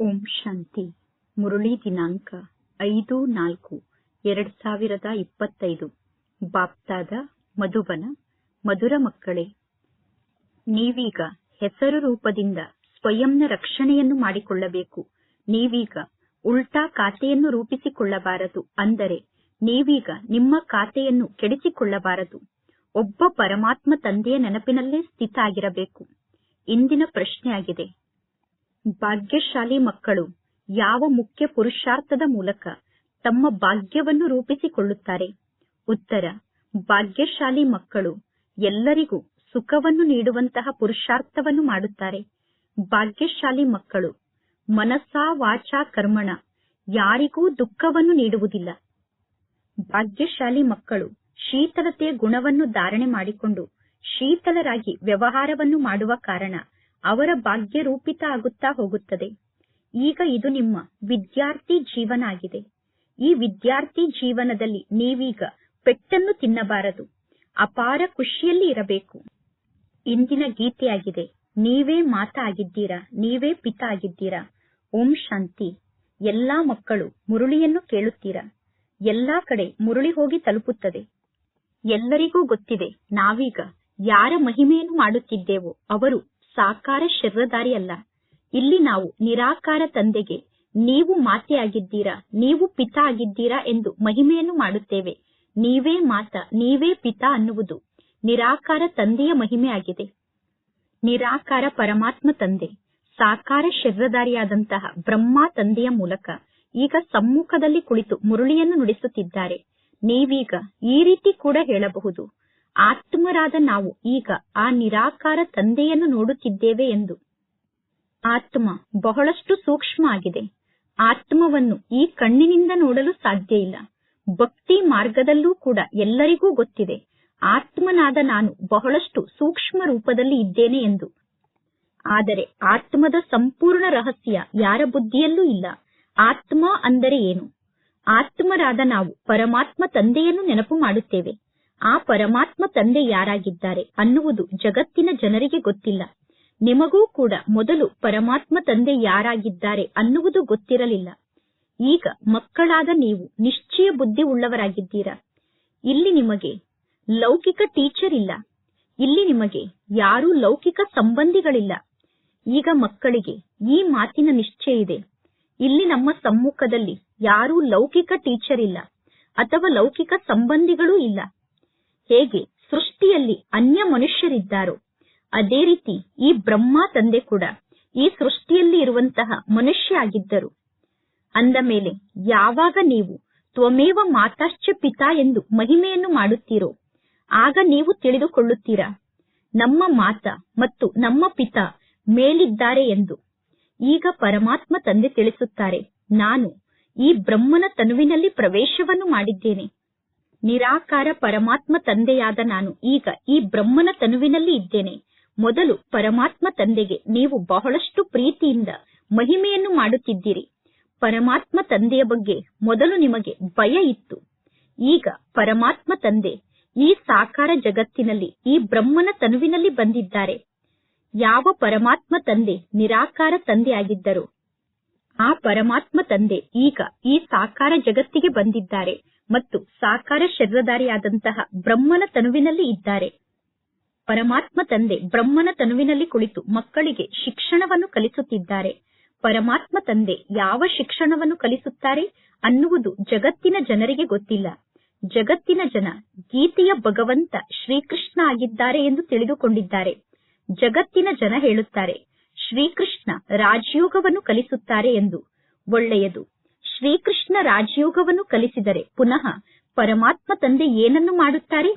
ಓಂ ಶಾಂತಿ. ಮುರಳಿ ದಿನಾಂಕ ಐದು ನಾಲ್ಕು ಎರಡ್ ಸಾವಿರದ ಇಪ್ಪತ್ತೈದು. ಬಾಪ್ತಾದ ಮಧುಬನ, ಮಧುರ ಮಕ್ಕಳೇ, ನೀವೀಗ ಹೆಸರು ರೂಪದಿಂದ ಸ್ವಯಂನ ರಕ್ಷಣೆಯನ್ನು ಮಾಡಿಕೊಳ್ಳಬೇಕು. ನೀವೀಗ ಉಲ್ಟಾ ಖಾತೆಯನ್ನು ರೂಪಿಸಿಕೊಳ್ಳಬಾರದು. ಅಂದರೆ ನೀವೀಗ ನಿಮ್ಮ ಖಾತೆಯನ್ನು ಕೆಡಿಸಿಕೊಳ್ಳಬಾರದು. ಒಬ್ಬ ಪರಮಾತ್ಮ ತಂದೆಯ ನೆನಪಿನಲ್ಲೇ ಸ್ಥಿತ ಆಗಿರಬೇಕು ಇಂದಿನ ಪ್ರಶ್ನೆಯಾಗಿದೆ. ಭಾಗ್ಯಶಾಲಿ ಮಕ್ಕಳು ಯಾವ ಮುಖ್ಯ ಪುರುಷಾರ್ಥದ ಮೂಲಕ ತಮ್ಮ ಭಾಗ್ಯವನ್ನು ರೂಪಿಸಿಕೊಳ್ಳುತ್ತಾರೆ? ಉತ್ತರ, ಭಾಗ್ಯಶಾಲಿ ಮಕ್ಕಳು ಎಲ್ಲರಿಗೂ ಸುಖವನ್ನು ನೀಡುವಂತಹ ಪುರುಷಾರ್ಥವನ್ನು ಮಾಡುತ್ತಾರೆ. ಭಾಗ್ಯಶಾಲಿ ಮಕ್ಕಳು ಮನಸಾ ವಾಚಾ ಕರ್ಮಣ, ಯಾರಿಗೂ ದುಃಖವನ್ನು ನೀಡುವುದಿಲ್ಲ. ಭಾಗ್ಯಶಾಲಿ ಮಕ್ಕಳು ಶೀತಲತೆಯ ಗುಣವನ್ನು ಧಾರಣೆ ಮಾಡಿಕೊಂಡು ಶೀತಲರಾಗಿ ವ್ಯವಹಾರವನ್ನು ಮಾಡುವ ಕಾರಣ ಅವರ ಭಾಗ್ಯ ರೂಪಿತ ಆಗುತ್ತಾ ಹೋಗುತ್ತದೆ. ಈಗ ಇದು ನಿಮ್ಮ ವಿದ್ಯಾರ್ಥಿ ಜೀವನ ಆಗಿದೆ ಈ ವಿದ್ಯಾರ್ಥಿ ಜೀವನದಲ್ಲಿ ನೀವೀಗ ಪೆಟ್ಟನ್ನು ತಿನ್ನಬಾರದು. ಅಪಾರ ಖುಷಿಯಲ್ಲಿ ಇರಬೇಕು. ಇಂದಿನ ಗೀತೆಯಾಗಿದೆ, ನೀವೇ ಮಾತಾ ಆಗಿದ್ದೀರಾ ನೀವೇ ಪಿತ ಆಗಿದ್ದೀರಾ ಓಂ ಶಾಂತಿ. ಎಲ್ಲಾ ಮಕ್ಕಳು ಮುರುಳಿಯನ್ನು ಕೇಳುತ್ತೀರಾ? ಎಲ್ಲಾ ಕಡೆ ಮುರುಳಿ ಹೋಗಿ ತಲುಪುತ್ತದೆ. ಎಲ್ಲರಿಗೂ ಗೊತ್ತಿದೆ, ನಾವೀಗ ಯಾರ ಮಹಿಮೆಯನ್ನು ಮಾಡುತ್ತಿದ್ದೇವೋ ಅವರು ಸಾಕಾರ ಶರೀರಧಾರಿ ಅಲ್ಲ ಇಲ್ಲಿ ನಾವು ನಿರಾಕಾರ ತಂದೆಗೆ ನೀವು ಮಾತೆಯಾಗಿದ್ದೀರಾ, ನೀವು ಪಿತ ಆಗಿದ್ದೀರಾ ಎಂದು ಮಹಿಮೆಯನ್ನು ಮಾಡುತ್ತೇವೆ. ನೀವೇ ಮಾತ, ನೀವೇ ಪಿತ ಅನ್ನುವುದು ನಿರಾಕಾರ ತಂದೆಯ ಮಹಿಮೆ ಆಗಿದೆ ನಿರಾಕಾರ ಪರಮಾತ್ಮ ತಂದೆ, ಸಾಕಾರ ಶರೀರಧಾರಿಯಾದಂತಹ ಬ್ರಹ್ಮ ತಂದೆಯ ಮೂಲಕ ಈಗ ಸಮ್ಮುಖದಲ್ಲಿ ಕುಳಿತು ಮುರುಳಿಯನ್ನು ನುಡಿಸುತ್ತಿದ್ದಾರೆ. ನೀವೀಗ ಈ ರೀತಿ ಕೂಡ ಹೇಳಬಹುದು. ಆತ್ಮರಾದ ನಾವು ಈಗ ಆ ನಿರಾಕಾರ ತಂದೆಯನ್ನು ನೋಡುತ್ತಿದ್ದೇವೆ ಎಂದು. ಆತ್ಮ ಬಹಳಷ್ಟು ಸೂಕ್ಷ್ಮ ಆಗಿದೆ. ಆತ್ಮವನ್ನು ಈ ಕಣ್ಣಿನಿಂದ ನೋಡಲು ಸಾಧ್ಯ ಇಲ್ಲ. ಭಕ್ತಿ ಮಾರ್ಗದಲ್ಲೂ ಕೂಡ ಎಲ್ಲರಿಗೂ ಗೊತ್ತಿದೆ. ಆತ್ಮನಾದ ನಾನು ಬಹಳಷ್ಟು ಸೂಕ್ಷ್ಮ ರೂಪದಲ್ಲಿ ಇದ್ದೇನೆ ಎಂದು. ಆದರೆ ಆತ್ಮದ ಸಂಪೂರ್ಣ ರಹಸ್ಯ ಯಾರ ಬುದ್ಧಿಯಲ್ಲೂ ಇಲ್ಲ. ಆತ್ಮ ಅಂದರೆ ಏನು? ಆತ್ಮರಾದ ನಾವು ಪರಮಾತ್ಮ ತಂದೆಯನ್ನು ನೆನಪು ಮಾಡುತ್ತೇವೆ. ಆ ಪರಮಾತ್ಮ ತಂದೆ ಯಾರಾಗಿದ್ದಾರೆ ಅನ್ನುವುದು ಜಗತ್ತಿನ ಜನರಿಗೆ ಗೊತ್ತಿಲ್ಲ. ನಿಮಗೂ ಕೂಡ ಮೊದಲು ಪರಮಾತ್ಮ ತಂದೆ ಯಾರಾಗಿದ್ದಾರೆ ಅನ್ನುವುದು ಗೊತ್ತಿರಲಿಲ್ಲ. ಈಗ ಮಕ್ಕಳಾದ ನೀವು ನಿಶ್ಚಯ ಬುದ್ಧಿ ಉಳ್ಳವರಾಗಿದ್ದೀರಾ? ಇಲ್ಲಿ ನಿಮಗೆ ಲೌಕಿಕ ಟೀಚರ್ ಇಲ್ಲ. ಇಲ್ಲಿ ನಿಮಗೆ ಯಾರೂ ಲೌಕಿಕ ಸಂಬಂಧಿಗಳಿಲ್ಲ. ಈಗ ಮಕ್ಕಳಿಗೆ ಈ ಮಾತಿನ ನಿಶ್ಚಯ ಇದೆ. ಇಲ್ಲಿ ನಮ್ಮ ಸಮ್ಮುಖದಲ್ಲಿ ಯಾರೂ ಲೌಕಿಕ ಟೀಚರ್ ಇಲ್ಲ ಅಥವಾ ಲೌಕಿಕ ಸಂಬಂಧಿಗಳೂ ಇಲ್ಲ. ಹೇಗೆ ಸೃಷ್ಟಿಯಲ್ಲಿ ಅನ್ಯ ಮನುಷ್ಯರಿದ್ದಾರೋ, ಅದೇ ರೀತಿ ಈ ಬ್ರಹ್ಮ ತಂದೆ ಕೂಡ ಈ ಸೃಷ್ಟಿಯಲ್ಲಿ ಇರುವಂತಹ ಮನುಷ್ಯ ಆಗಿದ್ದರು. ಅಂದ ಮೇಲೆ, ಯಾವಾಗ ನೀವು ತ್ವಮೇವ ಮಾತಾಶ್ಚ ಪಿತಾ ಎಂದು ಮಹಿಮೆಯನ್ನು ಮಾಡುತ್ತೀರೋ, ಆಗ ನೀವು ತಿಳಿದುಕೊಳ್ಳುತ್ತೀರಾ, ನಮ್ಮ ಮಾತ ಮತ್ತು ನಮ್ಮ ಪಿತ ಮೇಲಿದ್ದಾರೆ ಎಂದು. ಈಗ ಪರಮಾತ್ಮ ತಂದೆ ತಿಳಿಸುತ್ತಾರೆ, ನಾನು ಈ ಬ್ರಹ್ಮನ ತನುವಿನಲ್ಲಿ ಪ್ರವೇಶವನ್ನು ಮಾಡಿದ್ದೇನೆ. ನಿರಾಕಾರ ಪರಮಾತ್ಮ ತಂದೆಯಾದ ನಾನು. ಈಗ ಈ ಬ್ರಹ್ಮನ ತನುವಿನಲ್ಲಿ ಇದ್ದೇನೆ. ಮೊದಲು ಪರಮಾತ್ಮ ತಂದೆಗೆ ನೀವು ಬಹಳಷ್ಟು ಪ್ರೀತಿಯಿಂದ ಮಹಿಮೆಯನ್ನು ಮಾಡುತ್ತಿದ್ದೀರಿ. ಪರಮಾತ್ಮ ತಂದೆಯ ಬಗ್ಗೆ ಮೊದಲು ನಿಮಗೆ ಭಯ ಇತ್ತು. ಈಗ ಪರಮಾತ್ಮ ತಂದೆ ಈ ಸಾಕಾರ ಜಗತ್ತಿನಲ್ಲಿ, ಈ ಬ್ರಹ್ಮನ ತನುವಿನಲ್ಲಿ ಬಂದಿದ್ದಾರೆ. ಯಾವ ಪರಮಾತ್ಮ ತಂದೆ ನಿರಾಕಾರ ತಂದೆಯಾಗಿದ್ದರು? ಆ ಪರಮಾತ್ಮ ತಂದೆ ಈಗ ಈ ಸಾಕಾರ ಜಗತ್ತಿಗೆ ಬಂದಿದ್ದಾರೆ. ಮತ್ತು ಸಾಕಾರ ಶರೀರಧಾರಿಯಾದಂತಹ ಬ್ರಹ್ಮನ ತನುವಿನಲ್ಲಿ ಇದ್ದಾರೆ. ಪರಮಾತ್ಮ ತಂದೆ ಬ್ರಹ್ಮನ ತನುವಿನಲ್ಲಿ ಕುಳಿತು ಮಕ್ಕಳಿಗೆ ಶಿಕ್ಷಣವನ್ನು ಕಲಿಸುತ್ತಿದ್ದಾರೆ. ಪರಮಾತ್ಮ ತಂದೆ ಯಾವ ಶಿಕ್ಷಣವನ್ನು ಕಲಿಸುತ್ತಾರೆ ಅನ್ನುವುದು ಜಗತ್ತಿನ ಜನರಿಗೆ ಗೊತ್ತಿಲ್ಲ. ಜಗತ್ತಿನ ಜನ ಗೀತೆಯ ಭಗವಂತ ಶ್ರೀಕೃಷ್ಣ ಆಗಿದ್ದಾರೆ ಎಂದು ತಿಳಿದುಕೊಂಡಿದ್ದಾರೆ. ಜಗತ್ತಿನ ಜನ ಹೇಳುತ್ತಾರೆ, ಶ್ರೀಕೃಷ್ಣ ರಾಜಯೋಗವನ್ನು ಕಲಿಸುತ್ತಾರೆ ಎಂದು. ಒಳ್ಳೆಯದು. ಶ್ರೀಕೃಷ್ಣ ರಾಜಯೋಗವನ್ನು ಕಲಿಸಿದರೆ ಪುನಃ ಪರಮಾತ್ಮ ತಂದೆ ಏನನ್ನು ಮಾಡುತ್ತಾರೆ?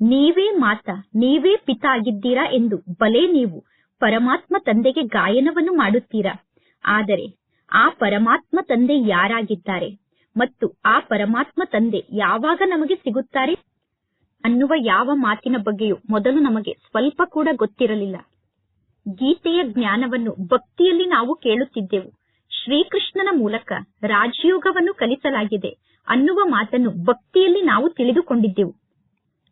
ನೀವೇ ಮಾತ, ನೀವೇ ಪಿತ ಆಗಿದ್ದೀರಾ ಎಂದು ಬಲೆ ನೀವು ಪರಮಾತ್ಮ ತಂದೆಗೆ ಗಾಯನವನ್ನು ಮಾಡುತ್ತೀರಾ? ಆದರೆ ಆ ಪರಮಾತ್ಮ ತಂದೆ ಯಾರಾಗಿದ್ದಾರೆ ಮತ್ತು ಆ ಪರಮಾತ್ಮ ತಂದೆ ಯಾವಾಗ ನಮಗೆ ಸಿಗುತ್ತಾರೆ? ಅನ್ನುವ ಯಾವ ಮಾತಿನ ಬಗ್ಗೆಯೂ ಮೊದಲು ನಮಗೆ ಸ್ವಲ್ಪ ಕೂಡ ಗೊತ್ತಿರಲಿಲ್ಲ. ಗೀತೆಯ ಜ್ಞಾನವನ್ನು ಭಕ್ತಿಯಲ್ಲಿ ನಾವು ಕೇಳುತ್ತಿದ್ದೆವು. ಶ್ರೀಕೃಷ್ಣನ ಮೂಲಕ ರಾಜಯೋಗವನ್ನು ಕಲಿಸಲಾಗಿದೆ ಅನ್ನುವ ಮಾತನ್ನು ಭಕ್ತಿಯಲ್ಲಿ ನಾವು ತಿಳಿದುಕೊಂಡಿದ್ದೆವು.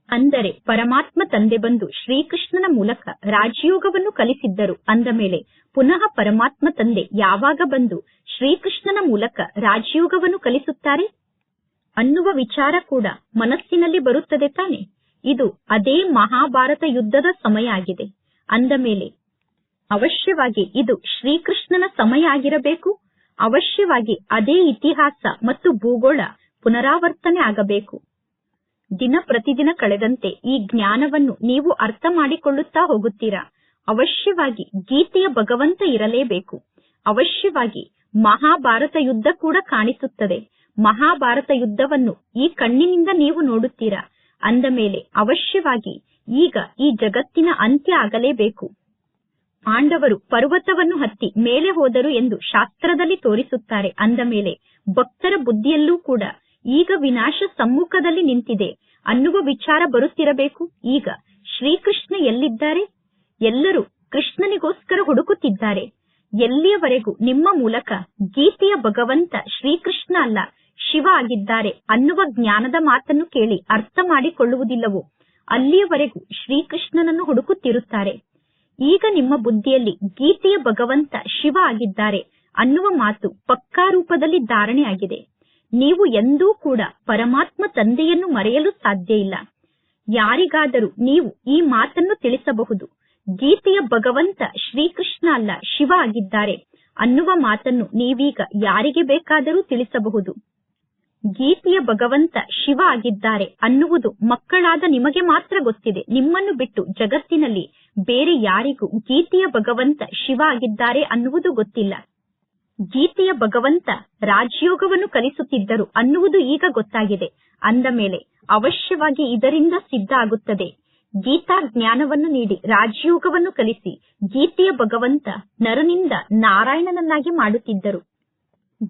ಅಂದರೆ ಪರಮಾತ್ಮ ತಂದೆ ಬಂದು ಶ್ರೀಕೃಷ್ಣನ ಮೂಲಕ ರಾಜಯೋಗವನ್ನು ಕಲಿಸಿದ್ದರು. ಅಂದ ಮೇಲೆ ಪುನಃ ಪರಮಾತ್ಮ ತಂದೆ ಯಾವಾಗ ಬಂದು ಶ್ರೀಕೃಷ್ಣನ ಮೂಲಕ ರಾಜಯೋಗವನ್ನು ಕಲಿಸುತ್ತಾರೆ? ಅನ್ನುವ ವಿಚಾರ ಕೂಡ ಮನಸ್ಸಿನಲ್ಲಿ ಬರುತ್ತದೆ ತಾನೆ. ಇದು ಅದೇ ಮಹಾಭಾರತ ಯುದ್ಧದ ಸಮಯ ಆಗಿದೆ. ಅಂದ ಮೇಲೆ ಅವಶ್ಯವಾಗಿ ಇದು ಶ್ರೀಕೃಷ್ಣನ ಸಮಯ ಆಗಿರಬೇಕು? ಅವಶ್ಯವಾಗಿ ಅದೇ ಇತಿಹಾಸ ಮತ್ತು ಭೂಗೋಳ ಪುನರಾವರ್ತನೆ ಆಗಬೇಕು. ದಿನ ಪ್ರತಿದಿನ ಕಳೆದಂತೆ ಈ ಜ್ಞಾನವನ್ನು ನೀವು ಅರ್ಥ ಮಾಡಿಕೊಳ್ಳುತ್ತಾ ಹೋಗುತ್ತೀರಾ? ಅವಶ್ಯವಾಗಿ ಗೀತೆಯ ಭಗವಂತ ಇರಲೇಬೇಕು. ಅವಶ್ಯವಾಗಿ ಮಹಾಭಾರತ ಯುದ್ಧ ಕೂಡ ಕಾಣಿಸುತ್ತದೆ. ಮಹಾಭಾರತ ಯುದ್ಧವನ್ನು ಈ ಕಣ್ಣಿನಿಂದ ನೀವು ನೋಡುತ್ತೀರಾ? ಅಂದ ಮೇಲೆ ಅವಶ್ಯವಾಗಿ ಈಗ ಈ ಜಗತ್ತಿನ ಅಂತ್ಯ ಆಗಲೇಬೇಕು. ಪಾಂಡವರು ಪರ್ವತವನ್ನು ಹತ್ತಿ ಮೇಲೆ ಹೋದರು ಎಂದು ಶಾಸ್ತ್ರದಲ್ಲಿ ತೋರಿಸುತ್ತಾರೆ. ಅಂದ ಮೇಲೆ ಭಕ್ತರ ಬುದ್ಧಿಯಲ್ಲೂ ಕೂಡ ಈಗ ವಿನಾಶ ಸಮ್ಮುಖದಲ್ಲಿ ನಿಂತಿದೆ. ಅನ್ನುವ ವಿಚಾರ ಬರುತ್ತಿರಬೇಕು. ಈಗ ಶ್ರೀಕೃಷ್ಣ ಎಲ್ಲಿದ್ದಾರೆ? ಎಲ್ಲರೂ ಕೃಷ್ಣನಿಗೋಸ್ಕರ ಹುಡುಕುತ್ತಿದ್ದಾರೆ. ಎಲ್ಲಿಯವರೆಗೂ ನಿಮ್ಮ ಮೂಲಕ ಗೀತೆಯ ಭಗವಂತ ಶ್ರೀಕೃಷ್ಣ ಅಲ್ಲ, ಶಿವ ಆಗಿದ್ದಾರೆ ಅನ್ನುವ ಜ್ಞಾನದ ಮಾತನ್ನು ಕೇಳಿ ಅರ್ಥ ಮಾಡಿಕೊಳ್ಳುವುದಿಲ್ಲವೋ, ಅಲ್ಲಿಯವರೆಗೂ ಶ್ರೀಕೃಷ್ಣನನ್ನು ಹುಡುಕುತ್ತಿರುತ್ತಾರೆ. ಈಗ ನಿಮ್ಮ ಬುದ್ಧಿಯಲ್ಲಿ ಗೀತೆಯ ಭಗವಂತ ಶಿವ ಆಗಿದ್ದಾರೆ ಅನ್ನುವ ಮಾತು ಪಕ್ಕಾ ರೂಪದಲ್ಲಿ ಧಾರಣೆಯಾಗಿದೆ. ನೀವು ಎಂದೂ ಕೂಡ ಪರಮಾತ್ಮ ತಂದೆಯನ್ನು ಮರೆಯಲು ಸಾಧ್ಯ ಇಲ್ಲ. ಯಾರಿಗಾದರೂ ನೀವು ಈ ಮಾತನ್ನು ತಿಳಿಸಬಹುದು. ಗೀತೆಯ ಭಗವಂತ ಶ್ರೀಕೃಷ್ಣ ಅಲ್ಲ, ಶಿವ ಆಗಿದ್ದಾರೆ ಅನ್ನುವ ಮಾತನ್ನು ನೀವೀಗ ಯಾರಿಗೆ ಬೇಕಾದರೂ ತಿಳಿಸಬಹುದು. ಗೀತೆಯ ಭಗವಂತ ಶಿವ ಆಗಿದ್ದಾರೆ ಅನ್ನುವುದು ಮಕ್ಕಳಾದ ನಿಮಗೆ ಮಾತ್ರ ಗೊತ್ತಿದೆ. ನಿಮ್ಮನ್ನು ಬಿಟ್ಟು ಜಗತ್ತಿನಲ್ಲಿ ಬೇರೆ ಯಾರಿಗೂ ಗೀತೆಯ ಭಗವಂತ ಶಿವ ಆಗಿದ್ದಾರೆ ಅನ್ನುವುದು ಗೊತ್ತಿಲ್ಲ. ಗೀತೆಯ ಭಗವಂತ ರಾಜಯೋಗವನ್ನು ಕಲಿಸುತ್ತಿದ್ದರು ಅನ್ನುವುದು ಈಗ ಗೊತ್ತಾಗಿದೆ. ಅಂದ ಮೇಲೆ ಅವಶ್ಯವಾಗಿ ಇದರಿಂದ ಸಿದ್ಧ ಆಗುತ್ತದೆ. ಗೀತಾ ಜ್ಞಾನವನ್ನು ನೀಡಿ ರಾಜಯೋಗವನ್ನು ಕಲಿಸಿ ಗೀತೆಯ ಭಗವಂತ ನರನಿಂದ ನಾರಾಯಣನನ್ನಾಗಿ ಮಾಡುತ್ತಿದ್ದರು.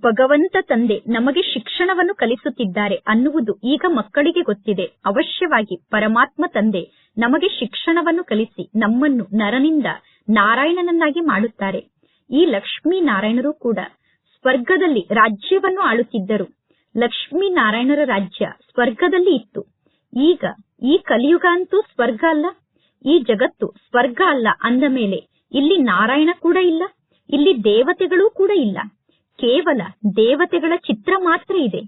ಭಗವಂತ ತಂದೆ ನಮಗೆ ಶಿಕ್ಷಣವನ್ನು ಕಲಿಸುತ್ತಿದ್ದಾರೆ ಅನ್ನುವುದು ಈಗ ಮಕ್ಕಳಿಗೆ ಗೊತ್ತಿದೆ. ಅವಶ್ಯವಾಗಿ ಪರಮಾತ್ಮ ತಂದೆ ನಮಗೆ ಶಿಕ್ಷಣವನ್ನು ಕಲಿಸಿ ನಮ್ಮನ್ನು ನರನಿಂದ ನಾರಾಯಣನನ್ನಾಗಿ ಮಾಡುತ್ತಾರೆ. ಈ ಲಕ್ಷ್ಮೀ ನಾರಾಯಣರು ಕೂಡ ಸ್ವರ್ಗದಲ್ಲಿ ರಾಜ್ಯವನ್ನು ಆಳುತ್ತಿದ್ದರು. ಲಕ್ಷ್ಮೀ ನಾರಾಯಣರ ರಾಜ್ಯ ಸ್ವರ್ಗದಲ್ಲಿ ಇತ್ತು. ಈಗ ಈ ಕಲಿಯುಗ ಅಂತೂ ಸ್ವರ್ಗ ಅಲ್ಲ. ಈ ಜಗತ್ತು ಸ್ವರ್ಗ ಅಲ್ಲ ಅಂದ ಮೇಲೆ ಇಲ್ಲಿ ನಾರಾಯಣ ಕೂಡ ಇಲ್ಲ. ಇಲ್ಲಿ ದೇವತೆಗಳೂ ಕೂಡ ಇಲ್ಲ. ಕೇವಲ ದೇವತೆಗಳ ಚಿತ್ರ ಮಾತ್ರ ಇದೆ.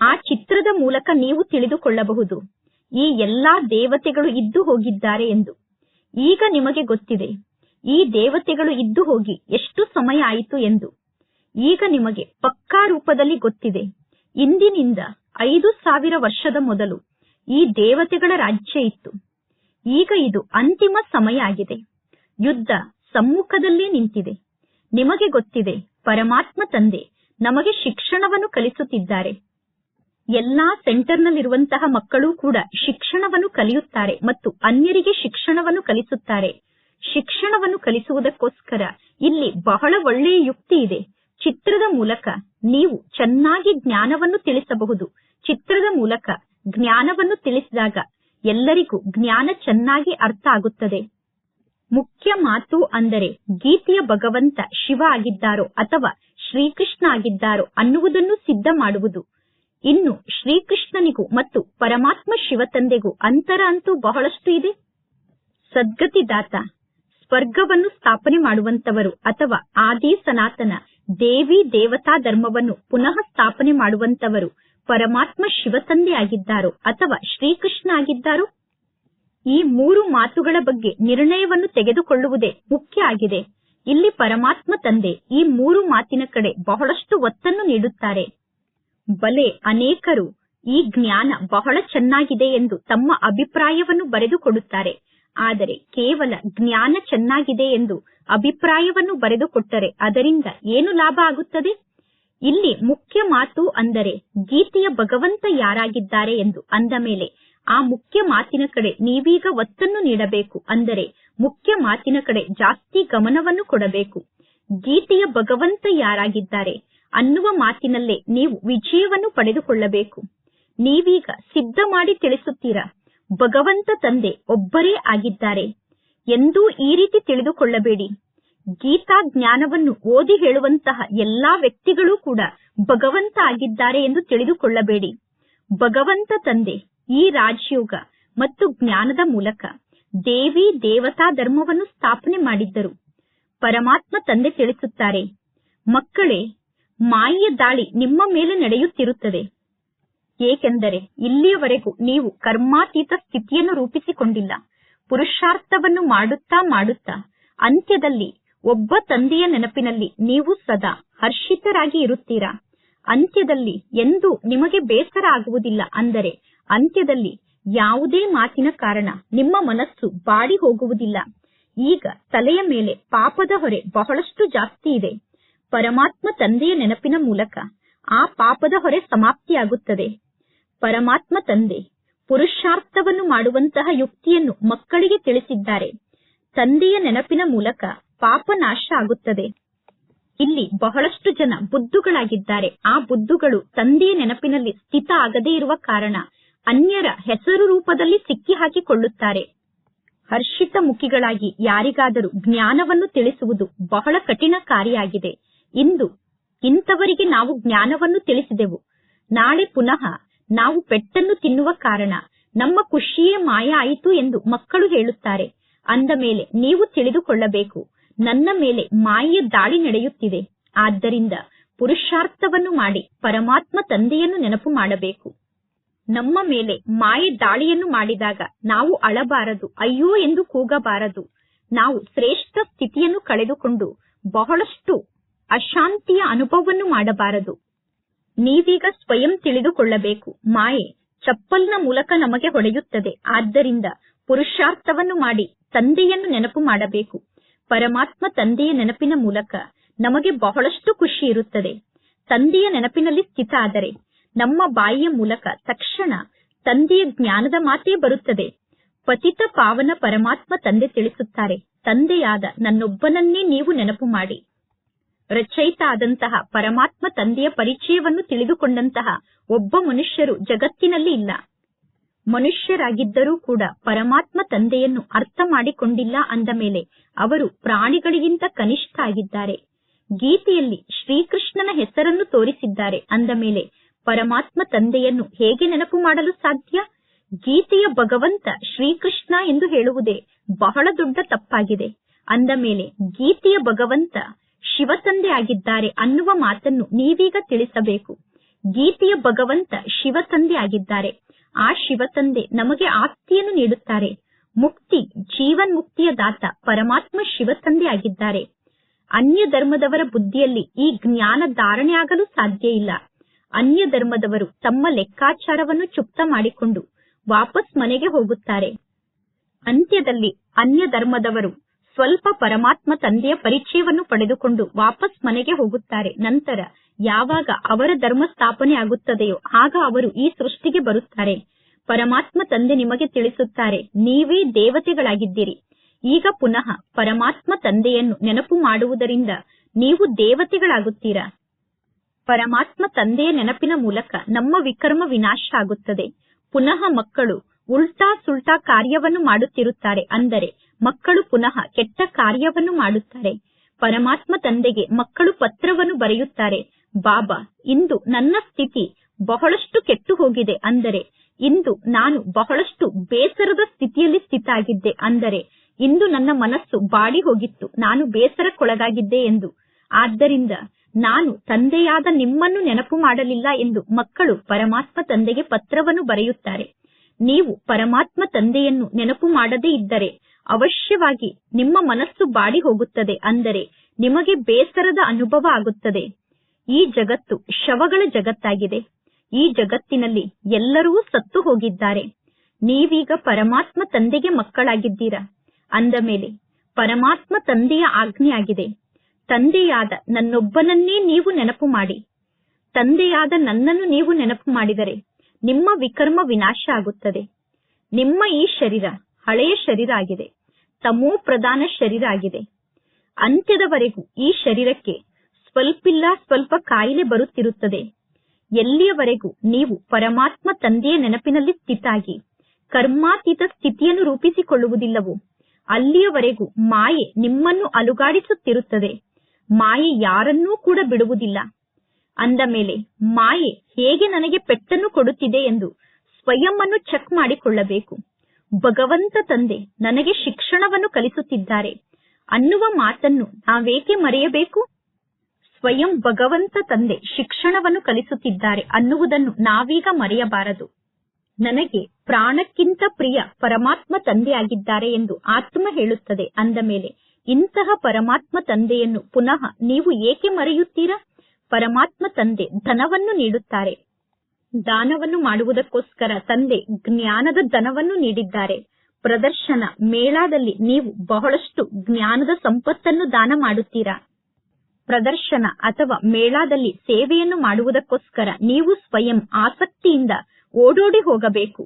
ಆ ಚಿತ್ರದ ಮೂಲಕ ನೀವು ತಿಳಿದುಕೊಳ್ಳಬಹುದು. ಈ ಎಲ್ಲಾ ದೇವತೆಗಳು ಇದ್ದು ಹೋಗಿದ್ದಾರೆ ಎಂದು. ಈಗ ನಿಮಗೆ ಗೊತ್ತಿದೆ. ಈ ದೇವತೆಗಳು ಇದ್ದು ಹೋಗಿ ಎಷ್ಟು ಸಮಯ ಆಯಿತು ಎಂದು. ಈಗ ನಿಮಗೆ ಪಕ್ಕಾ ರೂಪದಲ್ಲಿ ಗೊತ್ತಿದೆ. ಇಂದಿನಿಂದ ಐದು ಸಾವಿರ ವರ್ಷದ ಮೊದಲು ಈ ದೇವತೆಗಳ ರಾಜ್ಯ ಇತ್ತು. ಈಗ ಇದು ಅಂತಿಮ ಸಮಯ ಆಗಿದೆ. ಯುದ್ಧ ಸಮ್ಮುಖದಲ್ಲೇ ನಿಂತಿದೆ. ನಿಮಗೆ ಗೊತ್ತಿದೆ, ಪರಮಾತ್ಮ ತಂದೆ ನಮಗೆ ಶಿಕ್ಷಣವನ್ನು ಕಲಿಸುತ್ತಿದ್ದಾರೆ. ಎಲ್ಲಾ ಸೆಂಟರ್ನಲ್ಲಿರುವಂತಹ ಮಕ್ಕಳು ಕೂಡ ಶಿಕ್ಷಣವನ್ನು ಕಲಿಯುತ್ತಾರೆ ಮತ್ತು ಅನ್ಯರಿಗೆ ಶಿಕ್ಷಣವನ್ನು ಕಲಿಸುತ್ತಾರೆ. ಶಿಕ್ಷಣವನ್ನು ಕಲಿಸುವುದಕ್ಕೋಸ್ಕರ ಇಲ್ಲಿ ಬಹಳ ಒಳ್ಳೆಯ ಯುಕ್ತಿ ಇದೆ. ಚಿತ್ರದ ಮೂಲಕ ನೀವು ಚೆನ್ನಾಗಿ ಜ್ಞಾನವನ್ನು ತಿಳಿಸಬಹುದು. ಚಿತ್ರದ ಮೂಲಕ ಜ್ಞಾನವನ್ನು ತಿಳಿಸಿದಾಗ ಎಲ್ಲರಿಗೂ ಜ್ಞಾನ ಚೆನ್ನಾಗಿ ಅರ್ಥ ಆಗುತ್ತದೆ. ಮುಖ್ಯ ಮಾತು ಅಂದರೆ ಗೀತೆಯ ಭಗವಂತ ಶಿವ ಆಗಿದ್ದಾರೋ ಅಥವಾ ಶ್ರೀಕೃಷ್ಣ ಆಗಿದ್ದಾರೋ ಅನ್ನುವುದನ್ನು ಸಿದ್ಧ ಮಾಡುವುದು. ಇನ್ನು ಶ್ರೀಕೃಷ್ಣನಿಗೂ ಮತ್ತು ಪರಮಾತ್ಮ ಶಿವತಂದೆಗೂ ಅಂತರ ಅಂತೂ ಬಹಳಷ್ಟು ಇದೆ. ಸದ್ಗತಿದಾತ ಸ್ವರ್ಗವನ್ನು ಸ್ಥಾಪನೆ ಮಾಡುವಂತವರು ಅಥವಾ ಆದಿ ಸನಾತನ ದೇವಿ ದೇವತಾ ಧರ್ಮವನ್ನು ಪುನಃ ಸ್ಥಾಪನೆ ಮಾಡುವಂತವರು ಪರಮಾತ್ಮ ಶಿವತಂದೆ ಆಗಿದ್ದಾರೋ ಅಥವಾ ಶ್ರೀಕೃಷ್ಣ ಆಗಿದ್ದಾರೋ? ಈ ಮೂರು ಮಾತುಗಳ ಬಗ್ಗೆ ನಿರ್ಣಯವನ್ನು ತೆಗೆದುಕೊಳ್ಳುವುದೇ ಮುಖ್ಯ ಆಗಿದೆ. ಇಲ್ಲಿ ಪರಮಾತ್ಮ ತಂದೆ ಈ ಮೂರು ಮಾತಿನ ಕಡೆ ಬಹಳಷ್ಟು ಒತ್ತನ್ನು ನೀಡುತ್ತಾರೆ. ಬಲೆ ಅನೇಕರು ಈ ಜ್ಞಾನ ಬಹಳ ಚೆನ್ನಾಗಿದೆ ಎಂದು ತಮ್ಮ ಅಭಿಪ್ರಾಯವನ್ನು ಬರೆದುಕೊಡುತ್ತಾರೆ. ಆದರೆ ಕೇವಲ ಜ್ಞಾನ ಚೆನ್ನಾಗಿದೆ ಎಂದು ಅಭಿಪ್ರಾಯವನ್ನು ಬರೆದುಕೊಟ್ಟರೆ ಅದರಿಂದ ಏನು ಲಾಭ ಆಗುತ್ತದೆ? ಇಲ್ಲಿ ಮುಖ್ಯ ಮಾತು ಅಂದರೆ ಗೀತೆಯ ಭಗವಂತ ಯಾರಾಗಿದ್ದಾರೆ ಎಂದು ಅಂದ ಮೇಲೆ ಆ ಮುಖ್ಯ ಮಾತಿನ ಕಡೆ ನೀವೀಗ ಒತ್ತನ್ನು ನೀಡಬೇಕು ಅಂದರೆ ಮುಖ್ಯ ಮಾತಿನ ಕಡೆ ಜಾಸ್ತಿ ಗಮನವನ್ನು ಕೊಡಬೇಕು. ಗೀತೆಯ ಭಗವಂತ ಯಾರಾಗಿದ್ದಾರೆ? ಅನ್ನುವ ಮಾತಿನಲ್ಲೇ ನೀವು ವಿಜಯವನ್ನು ಪಡೆದುಕೊಳ್ಳಬೇಕು. ನೀವೀಗ ಸಿದ್ಧ ಮಾಡಿ ತಿಳಿಸುತ್ತೀರಾ? ಭಗವಂತ ತಂದೆ ಒಬ್ಬರೇ ಆಗಿದ್ದಾರೆ. ಎಂದೂ ಈ ರೀತಿ ತಿಳಿದುಕೊಳ್ಳಬೇಡಿ. ಗೀತಾ ಜ್ಞಾನವನ್ನು ಓದಿ ಹೇಳುವಂತಹ ಎಲ್ಲಾ ವ್ಯಕ್ತಿಗಳೂ ಕೂಡ ಭಗವಂತ ಆಗಿದ್ದಾರೆ ಎಂದು ತಿಳಿದುಕೊಳ್ಳಬೇಡಿ. ಭಗವಂತ ತಂದೆ ಈ ರಾಜಯೋಗ ಮತ್ತು ಜ್ಞಾನದ ಮೂಲಕ ದೇವಿ ದೇವತಾ ಧರ್ಮವನ್ನು ಸ್ಥಾಪನೆ ಮಾಡಿದ್ದರು. ಪರಮಾತ್ಮ ತಂದೆ ತಿಳಿಸುತ್ತಾರೆ, ಮಕ್ಕಳೇ ಮಾಯೆಯ ದಾಳಿ ನಿಮ್ಮ ಮೇಲೆ ನಡೆಯುತ್ತಿರುತ್ತದೆ. ಏಕೆಂದರೆ ಇಲ್ಲಿಯವರೆಗೂ ನೀವು ಕರ್ಮಾತೀತ ಸ್ಥಿತಿಯನ್ನು ರೂಪಿಸಿಕೊಂಡಿಲ್ಲ. ಪುರುಷಾರ್ಥವನ್ನು ಮಾಡುತ್ತಾ ಮಾಡುತ್ತಾ, ಅಂತ್ಯದಲ್ಲಿ ಒಬ್ಬ ತಂದೆಯ ನೆನಪಿನಲ್ಲಿ ನೀವು ಸದಾ ಹರ್ಷಿತರಾಗಿ ಇರುತ್ತೀರಾ? ಅಂತ್ಯದಲ್ಲಿ ಎಂದು ನಿಮಗೆ ಬೇಸರ ಆಗುವುದಿಲ್ಲ ಅಂದರೆ ಅಂತ್ಯದಲ್ಲಿ ಯಾವುದೇ ಮಾತಿನ ಕಾರಣ ನಿಮ್ಮ ಮನಸ್ಸು ಬಾಡಿ ಹೋಗುವುದಿಲ್ಲ ಈಗ ತಲೆಯ ಮೇಲೆ ಪಾಪದ ಹೊರೆ ಬಹಳಷ್ಟು ಜಾಸ್ತಿ ಇದೆ. ಪರಮಾತ್ಮ ತಂದೆಯ ನೆನಪಿನ ಮೂಲಕ ಆ ಪಾಪದ ಹೊರೆ ಸಮಾಪ್ತಿಯಾಗುತ್ತದೆ. ಪರಮಾತ್ಮ ತಂದೆ ಪುರುಷಾರ್ಥವನ್ನು ಮಾಡುವಂತಹ ಯುಕ್ತಿಯನ್ನು ಮಕ್ಕಳಿಗೆ ತಿಳಿಸಿದ್ದಾರೆ. ತಂದೆಯ ನೆನಪಿನ ಮೂಲಕ ಪಾಪ ನಾಶ ಆಗುತ್ತದೆ. ಇಲ್ಲಿ ಬಹಳಷ್ಟು ಜನ ಬುದ್ಧುಗಳಾಗಿದ್ದಾರೆ. ಆ ಬುದ್ಧುಗಳು ತಂದೆಯ ನೆನಪಿನಲ್ಲಿ ಸ್ಥಿತ ಆಗದೇ ಇರುವ ಕಾರಣ ಅನ್ಯರ ಹೆಸರು ರೂಪದಲ್ಲಿ ಸಿಕ್ಕಿ ಹಾಕಿಕೊಳ್ಳುತ್ತಾರೆ ಹರ್ಷಿತ ಮುಖಿಗಳಾಗಿ ಯಾರಿಗಾದರೂ ಜ್ಞಾನವನ್ನು ತಿಳಿಸುವುದು ಬಹಳ ಕಠಿಣ ಕಾರ್ಯಾಗಿದೆ ಇಂದು ಇಂಥವರಿಗೆ ನಾವು ಜ್ಞಾನವನ್ನು ತಿಳಿಸಿದೆವು. ನಾಳೆ ಪುನಃ ನಾವು ಪೆಟ್ಟನ್ನು ತಿನ್ನುವ ಕಾರಣ ನಮ್ಮ ಖುಷಿಯೇ ಮಾಯ ಆಯಿತು ಎಂದು ಮಕ್ಕಳು ಹೇಳುತ್ತಾರೆ. ಅಂದ ಮೇಲೆ ನೀವು ತಿಳಿದುಕೊಳ್ಳಬೇಕು, ನನ್ನ ಮೇಲೆ ಮಾಯೆಯ ದಾಳಿ ನಡೆಯುತ್ತಿದೆ. ಆದ್ದರಿಂದ ಪುರುಷಾರ್ಥವನ್ನು ಮಾಡಿ ಪರಮಾತ್ಮ ತಂದೆಯನ್ನು ನೆನಪು ಮಾಡಬೇಕು. ನಮ್ಮ ಮೇಲೆ ಮಾಯೆ ದಾಳಿಯನ್ನು ಮಾಡಿದಾಗ ನಾವು ಅಳಬಾರದು, ಅಯ್ಯೋ ಎಂದು ಕೂಗಬಾರದು. ನಾವು ಶ್ರೇಷ್ಠ ಸ್ಥಿತಿಯನ್ನು ಕಳೆದುಕೊಂಡು ಬಹಳಷ್ಟು ಅಶಾಂತಿಯ ಅನುಭವವನ್ನು ಮಾಡಬಾರದು. ನೀವೀಗ ಸ್ವಯಂ ತಿಳಿದುಕೊಳ್ಳಬೇಕು. ಮಾಯೆ ಚಪ್ಪಲ್ನ ಮೂಲಕ ನಮಗೆ ಹೊಡೆಯುತ್ತದೆ. ಆದ್ದರಿಂದ ಪುರುಷಾರ್ಥವನ್ನು ಮಾಡಿ ತಂದೆಯನ್ನು ನೆನಪು ಮಾಡಬೇಕು. ಪರಮಾತ್ಮ ತಂದೆಯ ನೆನಪಿನ ಮೂಲಕ ನಮಗೆ ಬಹಳಷ್ಟು ಖುಷಿ ಇರುತ್ತದೆ. ತಂದೆಯ ನೆನಪಿನಲ್ಲಿ ಸ್ಥಿತ ಆದರೆ ನಮ್ಮ ಬಾಯಿಯ ಮೂಲಕ ತಕ್ಷಣ ತಂದೆಯ ಜ್ಞಾನದ ಮಾತೇ ಬರುತ್ತದೆ. ಪತಿತ ಪಾವನ ಪರಮಾತ್ಮ ತಂದೆ ತಿಳಿಸುತ್ತಾರೆ, ತಂದೆಯಾದ ನನ್ನೊಬ್ಬನನ್ನೇ ನೀವು ನೆನಪು ಮಾಡಿ. ರಚಯಿತ ಆದಂತಹ ಪರಮಾತ್ಮ ತಂದೆಯ ಪರಿಚಯವನ್ನು ತಿಳಿದುಕೊಂಡಂತಹ ಒಬ್ಬ ಮನುಷ್ಯರು ಜಗತ್ತಿನಲ್ಲಿ ಇಲ್ಲ. ಮನುಷ್ಯರಾಗಿದ್ದರೂ ಕೂಡ ಪರಮಾತ್ಮ ತಂದೆಯನ್ನು ಅರ್ಥ ಮಾಡಿಕೊಂಡಿಲ್ಲ ಅಂದ ಮೇಲೆ ಅವರು ಪ್ರಾಣಿಗಳಿಗಿಂತ ಕನಿಷ್ಠ ಆಗಿದ್ದಾರೆ ಗೀತೆಯಲ್ಲಿ ಶ್ರೀಕೃಷ್ಣನ ಹೆಸರನ್ನು ತೋರಿಸಿದ್ದಾರೆ ಅಂದ ಮೇಲೆ ಪರಮಾತ್ಮ ತಂದೆಯನ್ನು ಹೇಗೆ ನೆನಪು ಮಾಡಲು ಸಾಧ್ಯ? ಗೀತೆಯ ಭಗವಂತ ಶ್ರೀಕೃಷ್ಣ ಎಂದು ಹೇಳುವುದೇ ಬಹಳ ದೊಡ್ಡ ತಪ್ಪಾಗಿದೆ. ಅಂದ ಮೇಲೆ ಗೀತೆಯ ಭಗವಂತ ಶಿವತಂದೆ ಆಗಿದ್ದಾರೆ ಅನ್ನುವ ಮಾತನ್ನು ನೀವೀಗ ತಿಳಿಸಬೇಕು. ಗೀತೆಯ ಭಗವಂತ ಶಿವತಂದೆ ಆಗಿದ್ದಾರೆ. ಆ ಶಿವತಂದೆ ನಮಗೆ ಆಸ್ತಿಯನ್ನು ನೀಡುತ್ತಾರೆ. ಮುಕ್ತಿ, ಜೀವನ್ ಮುಕ್ತಿಯ ದಾತ ಪರಮಾತ್ಮ ಶಿವತಂದೆ ಆಗಿದ್ದಾರೆ. ಅನ್ಯ ಧರ್ಮದವರ ಬುದ್ಧಿಯಲ್ಲಿ ಈ ಜ್ಞಾನ ಧಾರಣೆ ಆಗಲು ಸಾಧ್ಯ ಇಲ್ಲ. ಅನ್ಯ ಧರ್ಮದವರು ತಮ್ಮ ಲೆಕ್ಕಾಚಾರವನ್ನು ಚುಪ್ತ ಮಾಡಿಕೊಂಡು ವಾಪಸ್ ಮನೆಗೆ ಹೋಗುತ್ತಾರೆ. ಅಂತ್ಯದಲ್ಲಿ ಅನ್ಯ ಧರ್ಮದವರು ಸ್ವಲ್ಪ ಪರಮಾತ್ಮ ತಂದೆಯ ಪರಿಚಯವನ್ನು ಪಡೆದುಕೊಂಡು ವಾಪಸ್ ಮನೆಗೆ ಹೋಗುತ್ತಾರೆ. ನಂತರ ಯಾವಾಗ ಅವರ ಧರ್ಮ ಸ್ಥಾಪನೆ ಆಗುತ್ತದೆಯೋ ಆಗ ಅವರು ಈ ಸೃಷ್ಟಿಗೆ ಬರುತ್ತಾರೆ. ಪರಮಾತ್ಮ ತಂದೆ ನಿಮಗೆ ತಿಳಿಸುತ್ತಾರೆ, ನೀವೇ ದೇವತೆಗಳಾಗಿದ್ದೀರಿ. ಈಗ ಪುನಃ ಪರಮಾತ್ಮ ತಂದೆಯನ್ನು ನೆನಪು ಮಾಡುವುದರಿಂದ ನೀವು ದೇವತೆಗಳಾಗುತ್ತೀರಾ? ಪರಮಾತ್ಮ ತಂದೆಯ ನೆನಪಿನ ಮೂಲಕ ನಮ್ಮ ವಿಕರ್ಮ ವಿನಾಶ ಆಗುತ್ತದೆ. ಪುನಃ ಮಕ್ಕಳು ಉಲ್ಟಾ ಸುಲ್ಟಾ ಕಾರ್ಯವನ್ನು ಮಾಡುತ್ತಿರುತ್ತಾರೆ. ಅಂದರೆ ಮಕ್ಕಳು ಪುನಃ ಕೆಟ್ಟ ಕಾರ್ಯವನ್ನು ಮಾಡುತ್ತಾರೆ. ಪರಮಾತ್ಮ ತಂದೆಗೆ ಮಕ್ಕಳು ಪತ್ರವನ್ನು ಬರೆಯುತ್ತಾರೆ. ಬಾಬಾ, ಇಂದು ನನ್ನ ಸ್ಥಿತಿ ಬಹಳಷ್ಟು ಕೆಟ್ಟು ಹೋಗಿದೆ ಅಂದರೆ, ಇಂದು ನಾನು ಬಹಳಷ್ಟು ಬೇಸರದ ಸ್ಥಿತಿಯಲ್ಲಿ ಸ್ಥಿತಾಗಿದ್ದೆ ಅಂದರೆ, ಇಂದು ನನ್ನ ಮನಸ್ಸು ಬಾಡಿ ಹೋಗಿತ್ತು ನಾನು ಬೇಸರಕ್ಕೊಳಗಾಗಿದ್ದೆ ಎಂದು. ಆದ್ದರಿಂದ ನಾನು ತಂದೆಯಾದ ನಿಮ್ಮನ್ನು ನೆನಪು ಮಾಡಲಿಲ್ಲ ಎಂದು ಮಕ್ಕಳು ಪರಮಾತ್ಮ ತಂದೆಗೆ ಪತ್ರವನ್ನು ಬರೆಯುತ್ತಾರೆ. ನೀವು ಪರಮಾತ್ಮ ತಂದೆಯನ್ನು ನೆನಪು ಮಾಡದೇ ಇದ್ದರೆ ಅವಶ್ಯವಾಗಿ ನಿಮ್ಮ ಮನಸ್ಸು ಬಾಡಿ ಹೋಗುತ್ತದೆ ಅಂದರೆ ನಿಮಗೆ ಬೇಸರದ ಅನುಭವ ಆಗುತ್ತದೆ. ಈ ಜಗತ್ತು ಶವಗಳ ಜಗತ್ತಾಗಿದೆ. ಈ ಜಗತ್ತಿನಲ್ಲಿ ಎಲ್ಲರೂ ಸತ್ತು ಹೋಗಿದ್ದಾರೆ. ನೀವೀಗ ಪರಮಾತ್ಮ ತಂದೆಗೆ ಮಕ್ಕಳಾಗಿದ್ದೀರಾ? ಅಂದ ಮೇಲೆ, ಪರಮಾತ್ಮ ತಂದೆಯ ಆಜ್ಞೆಯಾಗಿದೆ. ತಂದೆಯಾದ ನನ್ನೊಬ್ಬನನ್ನೇ ನೀವು ನೆನಪು ಮಾಡಿ. ತಂದೆಯಾದ ನನ್ನನ್ನು ನೀವು ನೆನಪು ಮಾಡಿದರೆ ನಿಮ್ಮ ವಿಕರ್ಮ ವಿನಾಶ ಆಗುತ್ತದೆ. ನಿಮ್ಮ ಈ ಶರೀರ ಹಳೆಯ ಶರೀರ ಆಗಿದೆ. ತಮೋ ಪ್ರಧಾನ ಶರೀರ ಆಗಿದೆ. ಅಂತ್ಯದವರೆಗೂ ಈ ಶರೀರಕ್ಕೆ ಸ್ವಲ್ಪಿಲ್ಲ, ಸ್ವಲ್ಪ ಕಾಯಿಲೆ ಬರುತ್ತಿರುತ್ತದೆ. ಎಲ್ಲಿಯವರೆಗೂ ನೀವು ಪರಮಾತ್ಮ ತಂದೆಯ ನೆನಪಿನಲ್ಲಿ ಸ್ಥಿತಾಗಿ, ಕರ್ಮಾತೀತ ಸ್ಥಿತಿಯನ್ನು ರೂಪಿಸಿಕೊಳ್ಳುವುದಿಲ್ಲವೋ, ಅಲ್ಲಿಯವರೆಗೂ ಮಾಯೆ ನಿಮ್ಮನ್ನು ಅಲುಗಾಡಿಸುತ್ತಿರುತ್ತದೆ. ಮಾಯೆ ಯಾರನ್ನೂ ಕೂಡ ಬಿಡುವುದಿಲ್ಲ. ಅಂದ ಮೇಲೆ, ಮಾಯೆ ಹೇಗೆ ನನಗೆ ಪೆಟ್ಟನ್ನು ಕೊಡುತ್ತಿದೆ ಎಂದು ಸ್ವಯಂ ಅನ್ನು ಚೆಕ್ ಮಾಡಿಕೊಳ್ಳಬೇಕು. ಭಗವಂತ ತಂದೆ ನನಗೆ ಶಿಕ್ಷಣವನ್ನು ಕಲಿಸುತ್ತಿದ್ದಾರೆ. ಅನ್ನುವ ಮಾತನ್ನು ನಾವೇಕೆ ಮರೆಯಬೇಕು? ಸ್ವಯಂ ಭಗವಂತ ತಂದೆ ಶಿಕ್ಷಣವನ್ನು ಕಲಿಸುತ್ತಿದ್ದಾರೆ ಅನ್ನುವುದನ್ನು ನಾವೀಗ ಮರೆಯಬಾರದು. ನನಗೆ ಪ್ರಾಣಕ್ಕಿಂತ ಪ್ರಿಯ ಪರಮಾತ್ಮ ತಂದೆಯಾಗಿದ್ದಾರೆ ಎಂದು ಆತ್ಮ ಹೇಳುತ್ತದೆ ಅಂದ ಮೇಲೆ ಇಂತಹ ಪರಮಾತ್ಮ ತಂದೆಯನ್ನು ಪುನಃ ನೀವು ಏಕೆ ಮರೆಯುತ್ತೀರಾ? ಪರಮಾತ್ಮ ತಂದೆ ಧನವನ್ನು ನೀಡುತ್ತಾರೆ. ದಾನವನ್ನು ಮಾಡುವುದಕ್ಕೋಸ್ಕರ ತಂದೆ ಜ್ಞಾನದ ಧನವನ್ನು ನೀಡಿದ್ದಾರೆ. ಪ್ರದರ್ಶನ ಮೇಳದಲ್ಲಿ ನೀವು ಬಹಳಷ್ಟು ಜ್ಞಾನದ ಸಂಪತ್ತನ್ನು ದಾನ ಮಾಡುತ್ತೀರಾ? ಪ್ರದರ್ಶನ ಅಥವಾ ಮೇಳದಲ್ಲಿ ಸೇವೆಯನ್ನು ಮಾಡುವುದಕ್ಕೋಸ್ಕರ ನೀವು ಸ್ವಯಂ ಆಸಕ್ತಿಯಿಂದ ಓಡೋಡಿ ಹೋಗಬೇಕು.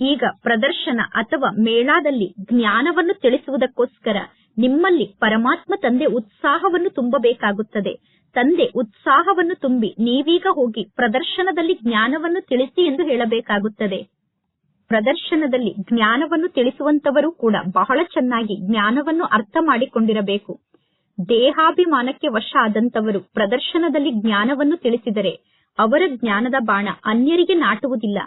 ಈಗ ಪ್ರದರ್ಶನ ಅಥವಾ ಮೇಳದಲ್ಲಿ ಜ್ಞಾನವನ್ನು ತಿಳಿಸುವುದಕ್ಕೋಸ್ಕರ ನಿಮ್ಮಲ್ಲಿ ಪರಮಾತ್ಮ ತಂದೆ ಉತ್ಸಾಹವನ್ನು ತುಂಬಬೇಕಾಗುತ್ತದೆ. ತಂದೆ ಉತ್ಸಾಹವನ್ನು ತುಂಬಿ ನೀವೀಗ ಹೋಗಿ ಪ್ರದರ್ಶನದಲ್ಲಿ ಜ್ಞಾನವನ್ನು ತಿಳಿಸಿ ಎಂದು ಹೇಳಬೇಕಾಗುತ್ತದೆ. ಪ್ರದರ್ಶನದಲ್ಲಿ ಜ್ಞಾನವನ್ನು ತಿಳಿಸುವಂತವರು ಕೂಡ ಬಹಳ ಚೆನ್ನಾಗಿ ಜ್ಞಾನವನ್ನು ಅರ್ಥ ಮಾಡಿಕೊಂಡಿರಬೇಕು. ದೇಹಾಭಿಮಾನಕ್ಕೆ ವಶ ಆದಂತವರು ಪ್ರದರ್ಶನದಲ್ಲಿ ಜ್ಞಾನವನ್ನು ತಿಳಿಸಿದರೆ ಅವರ ಜ್ಞಾನದ ಬಾಣ ಅನ್ಯರಿಗೆ ನಾಟುವುದಿಲ್ಲ.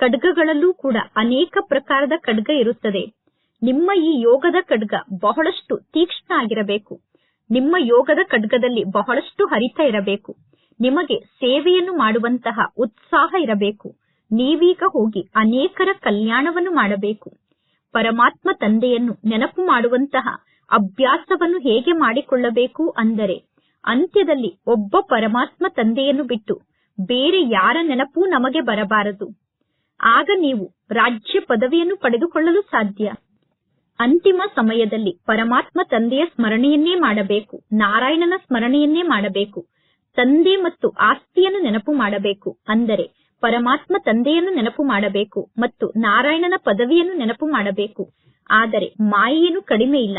ಖಡ್ಗಗಳಲ್ಲೂ ಕೂಡ ಅನೇಕ ಪ್ರಕಾರದ ಖಡ್ಗ ಇರುತ್ತದೆ. ನಿಮ್ಮ ಈ ಯೋಗದ ಖಡ್ಗ ಬಹಳಷ್ಟು ತೀಕ್ಷ್ಣ ಆಗಿರಬೇಕು. ನಿಮ್ಮ ಯೋಗದ ಖಡ್ಗದಲ್ಲಿ ಬಹಳಷ್ಟು ಹರಿತ ಇರಬೇಕು. ನಿಮಗೆ ಸೇವೆಯನ್ನು ಮಾಡುವಂತಹ ಉತ್ಸಾಹ ಇರಬೇಕು. ನೀವೀಗ ಹೋಗಿ ಅನೇಕರ ಕಲ್ಯಾಣವನ್ನು ಮಾಡಬೇಕು. ಪರಮಾತ್ಮ ತಂದೆಯನ್ನು ನೆನಪು ಮಾಡುವಂತಹ ಅಭ್ಯಾಸವನ್ನು ಹೇಗೆ ಮಾಡಿಕೊಳ್ಳಬೇಕು ಅಂದರೆ, ಅಂತ್ಯದಲ್ಲಿ ಒಬ್ಬ ಪರಮಾತ್ಮ ತಂದೆಯನ್ನು ಬಿಟ್ಟು ಬೇರೆ ಯಾರ ನೆನಪೂ ನಮಗೆ ಬರಬಾರದು. ಆಗ ನೀವು ರಾಜ್ಯ ಪದವಿಯನ್ನು ಪಡೆದುಕೊಳ್ಳಲು ಸಾಧ್ಯ. ಅಂತಿಮ ಸಮಯದಲ್ಲಿ ಪರಮಾತ್ಮ ತಂದೆಯ ಸ್ಮರಣೆಯನ್ನೇ ಮಾಡಬೇಕು, ನಾರಾಯಣನ ಸ್ಮರಣೆಯನ್ನೇ ಮಾಡಬೇಕು, ತಂದೆ ಮತ್ತು ಆಸ್ತಿಯನ್ನು ನೆನಪು ಮಾಡಬೇಕು, ಅಂದರೆ ಪರಮಾತ್ಮ ತಂದೆಯನ್ನು ನೆನಪು ಮಾಡಬೇಕು ಮತ್ತು ನಾರಾಯಣನ ಪದವಿಯನ್ನು ನೆನಪು ಮಾಡಬೇಕು. ಆದರೆ ಮಾಯೆಯನ್ನು ಕಡಿಮೆ ಇಲ್ಲ.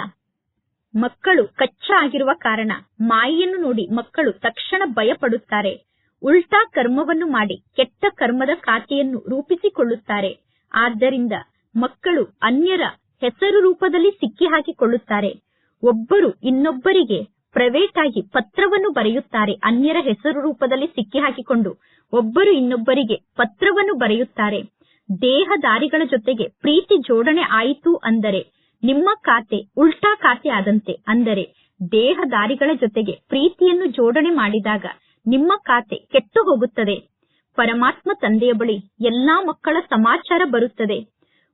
ಮಕ್ಕಳು ಕಚ್ಚಾ ಆಗಿರುವ ಕಾರಣ ಮಾಯೆಯನ್ನು ನೋಡಿ ಮಕ್ಕಳು ತಕ್ಷಣ ಭಯಪಡುತ್ತಾರೆ. ಉಲ್ಟಾ ಕರ್ಮವನ್ನು ಮಾಡಿ ಕೆಟ್ಟ ಕರ್ಮದ ಖಾತೆಯನ್ನು ರೂಪಿಸಿಕೊಳ್ಳುತ್ತಾರೆ. ಆದ್ದರಿಂದ ಮಕ್ಕಳು ಅನ್ಯರ ಹೆಸರು ರೂಪದಲ್ಲಿ ಸಿಕ್ಕಿ ಹಾಕಿಕೊಳ್ಳುತ್ತಾರೆ. ಒಬ್ಬರು ಇನ್ನೊಬ್ಬರಿಗೆ ಪ್ರೈವೇಟ್ ಆಗಿ ಪತ್ರವನ್ನು ಬರೆಯುತ್ತಾರೆ. ಅನ್ಯರ ಹೆಸರು ರೂಪದಲ್ಲಿ ಸಿಕ್ಕಿ ಹಾಕಿಕೊಂಡು ಒಬ್ಬರು ಇನ್ನೊಬ್ಬರಿಗೆ ಪತ್ರವನ್ನು ಬರೆಯುತ್ತಾರೆ. ದೇಹದಾರಿಗಳ ಜೊತೆಗೆ ಪ್ರೀತಿ ಜೋಡಣೆ ಆಯಿತು ಅಂದರೆ ನಿಮ್ಮ ಖಾತೆ ಉಲ್ಟಾ ಖಾತೆ ಆದಂತೆ ಅಂದರೆ ದೇಹದಾರಿಗಳ ಜೊತೆಗೆ ಪ್ರೀತಿಯನ್ನು ಜೋಡಣೆ ಮಾಡಿದಾಗ ನಿಮ್ಮ ಖಾತೆ ಕೆಟ್ಟು ಹೋಗುತ್ತದೆ ಪರಮಾತ್ಮ ತಂದೆಯ ಬಳಿ ಎಲ್ಲಾ ಮಕ್ಕಳ ಸಮಾಚಾರ ಬರುತ್ತದೆ.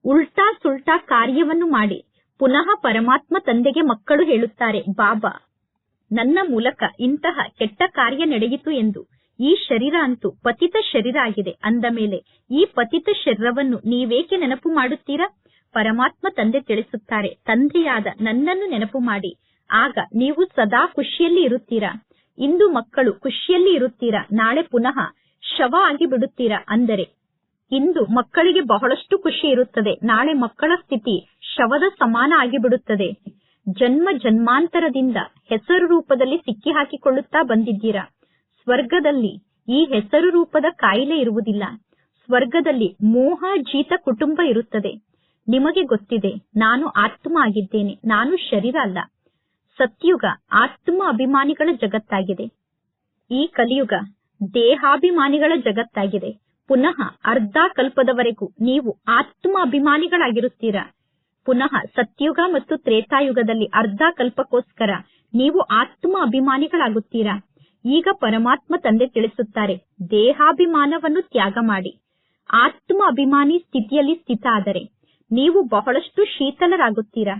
ಉಲ್ಟಾ ಸುಲ್ಟಾ ಕಾರ್ಯವನ್ನು ಮಾಡಿ. ಪುನಃ ಪರಮಾತ್ಮ ತಂದೆಗೆ ಮಕ್ಕಳು ಹೇಳುತ್ತಾರೆ, ಬಾಬಾ, ನನ್ನ ಮೂಲಕ ಇಂತಹ ಕೆಟ್ಟ ಕಾರ್ಯ ನಡೆಯಿತು ಎಂದು. ಈ ಶರೀರ ಅಂತೂ ಪತಿತ ಶರೀರ ಆಗಿದೆ. ಅಂದ ಮೇಲೆ, ಈ ಪತಿತ ಶರೀರವನ್ನು ನೀವೇಕೆ ನೆನಪು ಮಾಡುತ್ತೀರಾ? ಪರಮಾತ್ಮ ತಂದೆ ತಿಳಿಸುತ್ತಾರೆ, ತಂದೆಯಾದ ನನ್ನನ್ನು ನೆನಪು ಮಾಡಿ. ಆಗ ನೀವು ಸದಾ ಖುಷಿಯಲ್ಲಿ ಇರುತ್ತೀರಾ? ಇಂದು ಮಕ್ಕಳು ಖುಷಿಯಲ್ಲಿ ಇರುತ್ತೀರಾ? ನಾಳೆ ಪುನಃ ಶವ ಆಗಿ ಬಿಡುತ್ತೀರಾ ಅಂದರೆ ಇಂದು ಮಕ್ಕಳಿಗೆ ಬಹಳಷ್ಟು ಖುಷಿ ಇರುತ್ತದೆ. ನಾಳೆ ಮಕ್ಕಳ ಸ್ಥಿತಿ ಶವದ ಸಮಾನ ಆಗಿಬಿಡುತ್ತದೆ. ಜನ್ಮ ಜನ್ಮಾಂತರದಿಂದ ಹೆಸರು ರೂಪದಲ್ಲಿ ಸಿಕ್ಕಿ ಹಾಕಿಕೊಳ್ಳುತ್ತಾ ಬಂದಿದ್ದೀರಾ? ಸ್ವರ್ಗದಲ್ಲಿ ಈ ಹೆಸರು ರೂಪದ ಕಾಯಿಲೆ ಇರುವುದಿಲ್ಲ. ಸ್ವರ್ಗದಲ್ಲಿ ಮೋಹ, ಜೀತ ಕುಟುಂಬ ಇರುತ್ತದೆ. ನಿಮಗೆ ಗೊತ್ತಿದೆ, ನಾನು ಆತ್ಮ ಆಗಿದ್ದೇನೆ. ನಾನು ಶರೀರ ಅಲ್ಲ. ಸತ್ಯುಗ ಆತ್ಮ ಅಭಿಮಾನಿಗಳ ಜಗತ್ತಾಗಿದೆ. ಈ ಕಲಿಯುಗ ದೇಹಾಭಿಮಾನಿಗಳ ಜಗತ್ತಾಗಿದೆ. ಪುನಃ ಅರ್ಧ ಕಲ್ಪದವರೆಗೂ ನೀವು ಆತ್ಮ ಅಭಿಮಾನಿಗಳಾಗಿರುತ್ತೀರಾ ಪುನಃ ಸತ್ಯುಗ ಮತ್ತು ತ್ರೇತಾಯುಗದಲ್ಲಿ ಅರ್ಧ ಕಲ್ಪಕ್ಕೋಸ್ಕರ ನೀವು ಆತ್ಮ ಅಭಿಮಾನಿಗಳಾಗುತ್ತೀರಾ ಈಗ ಪರಮಾತ್ಮ ತಂದೆ ತಿಳಿಸುತ್ತಾರೆ, ದೇಹಾಭಿಮಾನವನ್ನು ತ್ಯಾಗ ಮಾಡಿ. ಆತ್ಮ ಅಭಿಮಾನಿ ಸ್ಥಿತಿಯಲ್ಲಿ ಸ್ಥಿತ ಆದರೆ ನೀವು ಬಹಳಷ್ಟು ಶೀತಲರಾಗುತ್ತೀರಾ.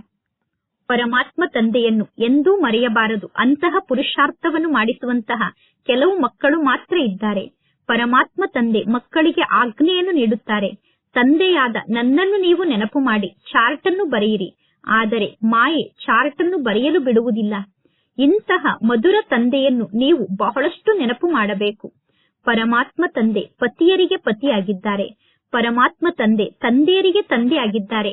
ಪರಮಾತ್ಮ ತಂದೆಯನ್ನು ಎಂದೂ ಮರೆಯಬಾರದು. ಅಂತಹ ಪುರುಷಾರ್ಥವನ್ನು ಮಾಡಿಸುವಂತಹ ಕೆಲವು ಮಕ್ಕಳು ಮಾತ್ರ ಇದ್ದಾರೆ. ಪರಮಾತ್ಮ ತಂದೆ ಮಕ್ಕಳಿಗೆ ಆಜ್ಞೆಯನ್ನು ನೀಡುತ್ತಾರೆ. ತಂದೆಯಾದ ನನ್ನನ್ನು ನೀವು ನೆನಪು ಮಾಡಿ ಚಾರ್ಟ್ ಅನ್ನು ಬರೆಯಿರಿ. ಆದರೆ ಮಾಯೆ ಚಾರ್ಟ್ ಅನ್ನು ಬರೆಯಲು ಬಿಡುವುದಿಲ್ಲ. ಇಂತಹ ಮಧುರ ತಂದೆಯನ್ನು ನೀವು ಬಹಳಷ್ಟು ನೆನಪು ಮಾಡಬೇಕು. ಪರಮಾತ್ಮ ತಂದೆ ಪತಿಯರಿಗೆ ಪತಿಯಾಗಿದ್ದಾರೆ. ಪರಮಾತ್ಮ ತಂದೆ ತಂದೆಯರಿಗೆ ತಂದೆಯಾಗಿದ್ದಾರೆ.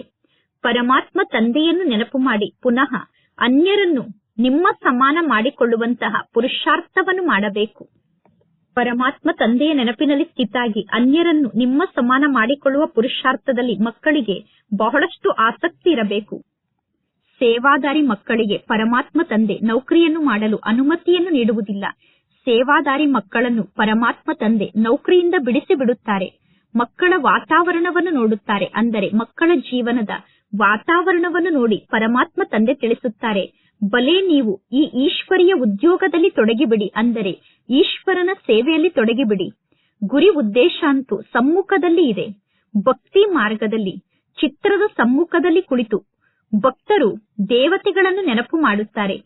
ಪರಮಾತ್ಮ ತಂದೆಯನ್ನು ನೆನಪು ಮಾಡಿ, ಪುನಃ ಅನ್ಯರನ್ನು ನಿಮ್ಮ ಸಮಾನ ಮಾಡಿಕೊಳ್ಳುವಂತಹ ಪುರುಷಾರ್ಥವನ್ನು ಮಾಡಬೇಕು. ಪರಮಾತ್ಮ ತಂದೆಯ ನೆನಪಿನಲ್ಲಿ ಸ್ಥಿತಾಗಿ ಅನ್ಯರನ್ನು ನಿಮ್ಮ ಸಮಾನ ಮಾಡಿಕೊಳ್ಳುವ ಪುರುಷಾರ್ಥದಲ್ಲಿ ಮಕ್ಕಳಿಗೆ ಬಹಳಷ್ಟು ಆಸಕ್ತಿ ಇರಬೇಕು. ಸೇವಾದಾರಿ ಮಕ್ಕಳಿಗೆ ಪರಮಾತ್ಮ ತಂದೆ ನೌಕರಿಯನ್ನು ಮಾಡಲು ಅನುಮತಿಯನ್ನು ನೀಡುವುದಿಲ್ಲ. ಸೇವಾದಾರಿ ಮಕ್ಕಳನ್ನು ಪರಮಾತ್ಮ ತಂದೆ ನೌಕರಿಯಿಂದ ಬಿಡಿಸಿ ಬಿಡುತ್ತಾರೆ. ಮಕ್ಕಳ ವಾತಾವರಣವನ್ನು ನೋಡುತ್ತಾರೆ. ಅಂದರೆ ಮಕ್ಕಳ ಜೀವನದ ವಾತಾವರಣವನ್ನು ನೋಡಿ ಪರಮಾತ್ಮ ತಂದೆ ತಿಳಿಸುತ್ತಾರೆ. ಬಲೆ ನೀವು ಈ ಈಶ್ವರಿಯ ಉದ್ಯೋಗದಲ್ಲಿ ತೊಡಗಿಬಿಡಿ. ಅಂದರೆ ಈಶ್ವರನ ಸೇವೆಯಲ್ಲಿ ತೊಡಗಿಬಿಡಿ. ಗುರಿ ಉದ್ದೇಶ ಅಂತೂ ಸಮ್ಮುಖದಲ್ಲಿ ಇದೆ. ಭಕ್ತಿ ಮಾರ್ಗದಲ್ಲಿ, ಚಿತ್ರದ ಸಮ್ಮುಖದಲ್ಲಿ ಕುಳಿತು. ಭಕ್ತರು ದೇವತೆಗಳನ್ನು ನೆನಪು ಮಾಡುತ್ತಾರೆ.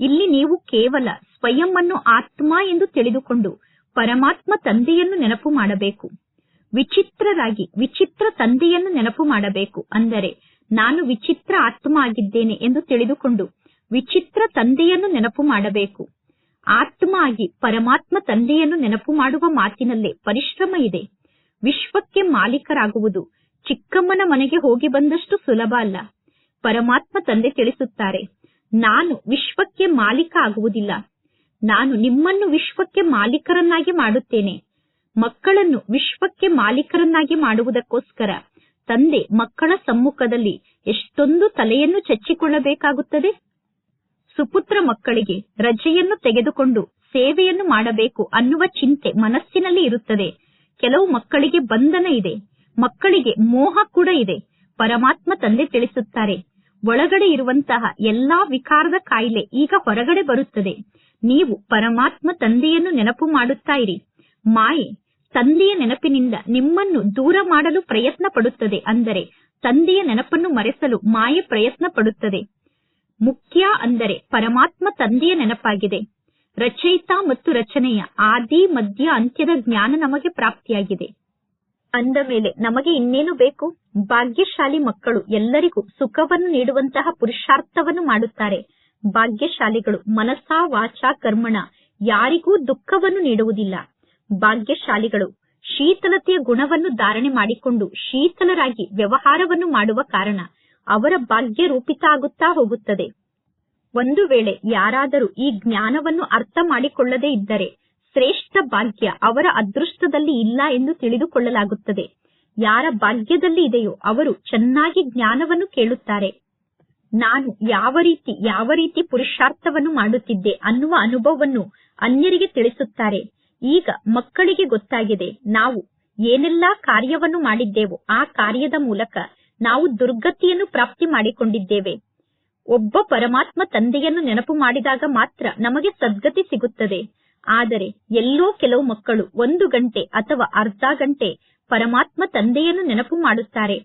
ಇಲ್ಲಿ ನೀವು ಕೇವಲ ಸ್ವಯಂ ಅನ್ನು ಆತ್ಮ ಎಂದು ತಿಳಿದುಕೊಂಡು ಪರಮಾತ್ಮ ತಂದೆಯನ್ನು ನೆನಪು ಮಾಡಬೇಕು. ವಿಚಿತ್ರರಾಗಿ ವಿಚಿತ್ರ ತಂದೆಯನ್ನು ನೆನಪು ಮಾಡಬೇಕು. ಅಂದರೆ ನಾನು ವಿಚಿತ್ರ ಆತ್ಮ ಆಗಿದ್ದೇನೆ ಎಂದು ತಿಳಿದುಕೊಂಡು ವಿಚಿತ್ರ ತಂದೆಯನ್ನು ನೆನಪು ಮಾಡಬೇಕು. ಆತ್ಮ ಆಗಿ ಪರಮಾತ್ಮ ತಂದೆಯನ್ನು ನೆನಪು ಮಾಡುವ ಮಾತಿನಲ್ಲೇ ಪರಿಶ್ರಮ ಇದೆ. ವಿಶ್ವಕ್ಕೆ ಮಾಲೀಕರಾಗುವುದು ಚಿಕ್ಕಮ್ಮನ ಮನೆಗೆ ಹೋಗಿ ಬಂದಷ್ಟು ಸುಲಭ ಅಲ್ಲ. ಪರಮಾತ್ಮ ತಂದೆ ತಿಳಿಸುತ್ತಾರೆ, ನಾನು ವಿಶ್ವಕ್ಕೆ ಮಾಲೀಕ ಆಗುವುದಿಲ್ಲ. ನಾನು ನಿಮ್ಮನ್ನು ವಿಶ್ವಕ್ಕೆ ಮಾಲೀಕರನ್ನಾಗಿ ಮಾಡುತ್ತೇನೆ. ಮಕ್ಕಳನ್ನು ವಿಶ್ವಕ್ಕೆ ಮಾಲೀಕರನ್ನಾಗಿ ಮಾಡುವುದಕ್ಕೋಸ್ಕರ ತಂದೆ ಮಕ್ಕಳ ಸಮ್ಮುಖದಲ್ಲಿ ಎಷ್ಟೊಂದು ತಲೆಯನ್ನು ಚಚ್ಚಿಕೊಳ್ಳಬೇಕಾಗುತ್ತದೆ? ಸುಪುತ್ರ ಮಕ್ಕಳಿಗೆ ರಜೆಯನ್ನು ತೆಗೆದುಕೊಂಡು ಸೇವೆಯನ್ನು ಮಾಡಬೇಕು ಅನ್ನುವ ಚಿಂತೆ ಮನಸ್ಸಿನಲ್ಲಿ ಇರುತ್ತದೆ. ಕೆಲವು ಮಕ್ಕಳಿಗೆ ಬಂಧನ ಇದೆ. ಮಕ್ಕಳಿಗೆ ಮೋಹ ಕೂಡ ಇದೆ. ಪರಮಾತ್ಮ ತಂದೆ ತಿಳಿಸುತ್ತಾರೆ, ಒಳಗಡೆ ಇರುವಂತಹ ಎಲ್ಲಾ ವಿಕಾರದ ಕಾಯಿಲೆ ಈಗ ಹೊರಗಡೆ ಬರುತ್ತದೆ. ನೀವು ಪರಮಾತ್ಮ ತಂದೆಯನ್ನು ನೆನಪು ಮಾಡುತ್ತಾ ಇರಿ. ಮಾಯೆ ತಂದೆಯ ನೆನಪಿನಿಂದ ನಿಮ್ಮನ್ನು ದೂರ ಮಾಡಲು ಪ್ರಯತ್ನ ಪಡುತ್ತದೆ ಅಂದರೆ ತಂದೆಯ ನೆನಪನ್ನು ಮರೆಸಲು ಮಾಯೆ ಪ್ರಯತ್ನ ಪಡುತ್ತದೆ ಮುಖ್ಯ ಅಂದರೆ ಪರಮಾತ್ಮ ತಂದೆಯ ನೆನಪಾಗಿದೆ. ರಚಯಿತ ಮತ್ತು ರಚನೆಯ ಆದಿ, ಮಧ್ಯ, ಅಂತ್ಯದ ಜ್ಞಾನ ನಮಗೆ ಪ್ರಾಪ್ತಿಯಾಗಿದೆ. ಅಂದ ಮೇಲೆ ನಮಗೆ ಇನ್ನೇನು ಬೇಕು? ಭಾಗ್ಯಶಾಲಿ ಮಕ್ಕಳು ಎಲ್ಲರಿಗೂ ಸುಖವನ್ನು ನೀಡುವಂತಹ ಪುರುಷಾರ್ಥವನ್ನು ಮಾಡುತ್ತಾರೆ. ಭಾಗ್ಯಶಾಲಿಗಳು ಮನಸಾ ವಾಚಾ, ಕರ್ಮಣ ಯಾರಿಗೂ ದುಃಖವನ್ನು ನೀಡುವುದಿಲ್ಲ. ಭಾಗ್ಯಶಾಲಿಗಳು ಶೀತಲತೆಯ ಗುಣವನ್ನು ಧಾರಣೆ ಮಾಡಿಕೊಂಡು ಶೀತಲರಾಗಿ ವ್ಯವಹಾರವನ್ನು ಮಾಡುವ ಕಾರಣ. ಅವರ ಭಾಗ್ಯ ರೂಪಿತ ಆಗುತ್ತಾ ಹೋಗುತ್ತದೆ. ಒಂದು ವೇಳೆ ಯಾರಾದರೂ ಈ ಜ್ಞಾನವನ್ನು ಅರ್ಥ ಮಾಡಿಕೊಳ್ಳದೇ ಇದ್ದರೆ ಶ್ರೇಷ್ಠ ಭಾಗ್ಯ ಅವರ ಅದೃಷ್ಟದಲ್ಲಿ ಇಲ್ಲ ಎಂದು ತಿಳಿದುಕೊಳ್ಳಲಾಗುತ್ತದೆ. ಯಾರ ಭಾಗ್ಯದಲ್ಲಿ ಇದೆಯೋ ಅವರು ಚೆನ್ನಾಗಿ ಜ್ಞಾನವನ್ನು ಕೇಳುತ್ತಾರೆ. ನಾನು ಯಾವ ರೀತಿ ಯಾವ ರೀತಿ ಪುರುಷಾರ್ಥವನ್ನು ಮಾಡುತ್ತಿದ್ದೆ ಅನ್ನುವ ಅನುಭವವನ್ನು ಅನ್ಯರಿಗೆ ತಿಳಿಸುತ್ತಾರೆ. ಈಗ ಮಕ್ಕಳಿಗೆ ಗೊತ್ತಾಗಿದೆ ನಾವು ಏನೆಲ್ಲಾ ಕಾರ್ಯವನ್ನು ಮಾಡಿದ್ದೆವೋ ಆ ಕಾರ್ಯದ ಮೂಲಕ ನಾವು ದುರ್ಗತಿಯನ್ನು ಪ್ರಾಪ್ತಿ ಮಾಡಿಕೊಂಡಿದ್ದೇವೆ. ಒಬ್ಬ ಪರಮಾತ್ಮ ತಂದೆಯನ್ನು ನೆನಪು ಮಾಡಿದಾಗ ಮಾತ್ರ ನಮಗೆ ಸದ್ಗತಿ ಸಿಗುತ್ತದೆ. ಆದರೆ ಎಲ್ಲೋ ಕೆಲವು ಮಕ್ಕಳು ಒಂದು ಗಂಟೆ ಅಥವಾ ಅರ್ಧ ಗಂಟೆ ಪರಮಾತ್ಮ ತಂದೆಯನ್ನು ನೆನಪು ಮಾಡುತ್ತಾರೆ.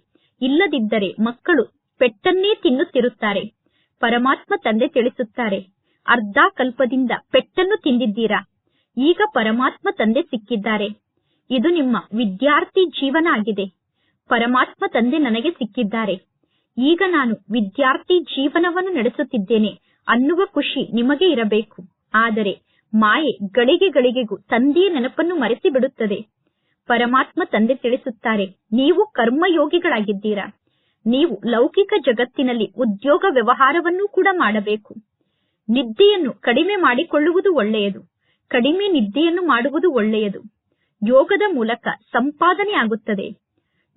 ಇಲ್ಲದಿದ್ದರೆ ಮಕ್ಕಳು ಪೆಟ್ಟನ್ನೇ ತಿನ್ನುತ್ತಿರುತ್ತಾರೆ. ಪರಮಾತ್ಮ ತಂದೆ ತಿಳಿಸುತ್ತಾರೆ, ಅರ್ಧ ಕಲ್ಪದಿಂದ ಪೆಟ್ಟನ್ನು ತಿಂದಿದ್ದೀರಾ? ಈಗ ಪರಮಾತ್ಮ ತಂದೆ ಸಿಕ್ಕಿದ್ದಾರೆ. ಇದು ನಿಮ್ಮ ವಿದ್ಯಾರ್ಥಿ ಜೀವನ ಆಗಿದೆ. ಪರಮಾತ್ಮ ತಂದೆ ನನಗೆ ಸಿಕ್ಕಿದ್ದಾರೆ. ಈಗ ನಾನು ವಿದ್ಯಾರ್ಥಿ ಜೀವನವನ್ನು ನಡೆಸುತ್ತಿದ್ದೇನೆ ಅನ್ನುವ ಖುಷಿ ನಿಮಗೆ ಇರಬೇಕು. ಆದರೆ ಮಾಯೆ ಗಳಿಗೆ ಗಳಿಗೆಗೂ ತಂದೆಯ ನೆನಪನ್ನು ಮರೆಸಿ ಬಿಡುತ್ತದೆ ಪರಮಾತ್ಮ ತಂದೆ ತಿಳಿಸುತ್ತಾರೆ, ನೀವು ಕರ್ಮಯೋಗಿಗಳಾಗಿದ್ದೀರಾ. ನೀವು ಲೌಕಿಕ ಜಗತ್ತಿನಲ್ಲಿ ಉದ್ಯೋಗ ವ್ಯವಹಾರವನ್ನೂ ಕೂಡ ಮಾಡಬೇಕು. ನಿದ್ದೆಯನ್ನು ಕಡಿಮೆ ಮಾಡಿಕೊಳ್ಳುವುದು ಒಳ್ಳೆಯದು. ಕಡಿಮೆ ನಿದ್ದೆಯನ್ನು ಮಾಡುವುದು ಒಳ್ಳೆಯದು. ಯೋಗದ ಮೂಲಕ ಸಂಪಾದನೆ ಆಗುತ್ತದೆ.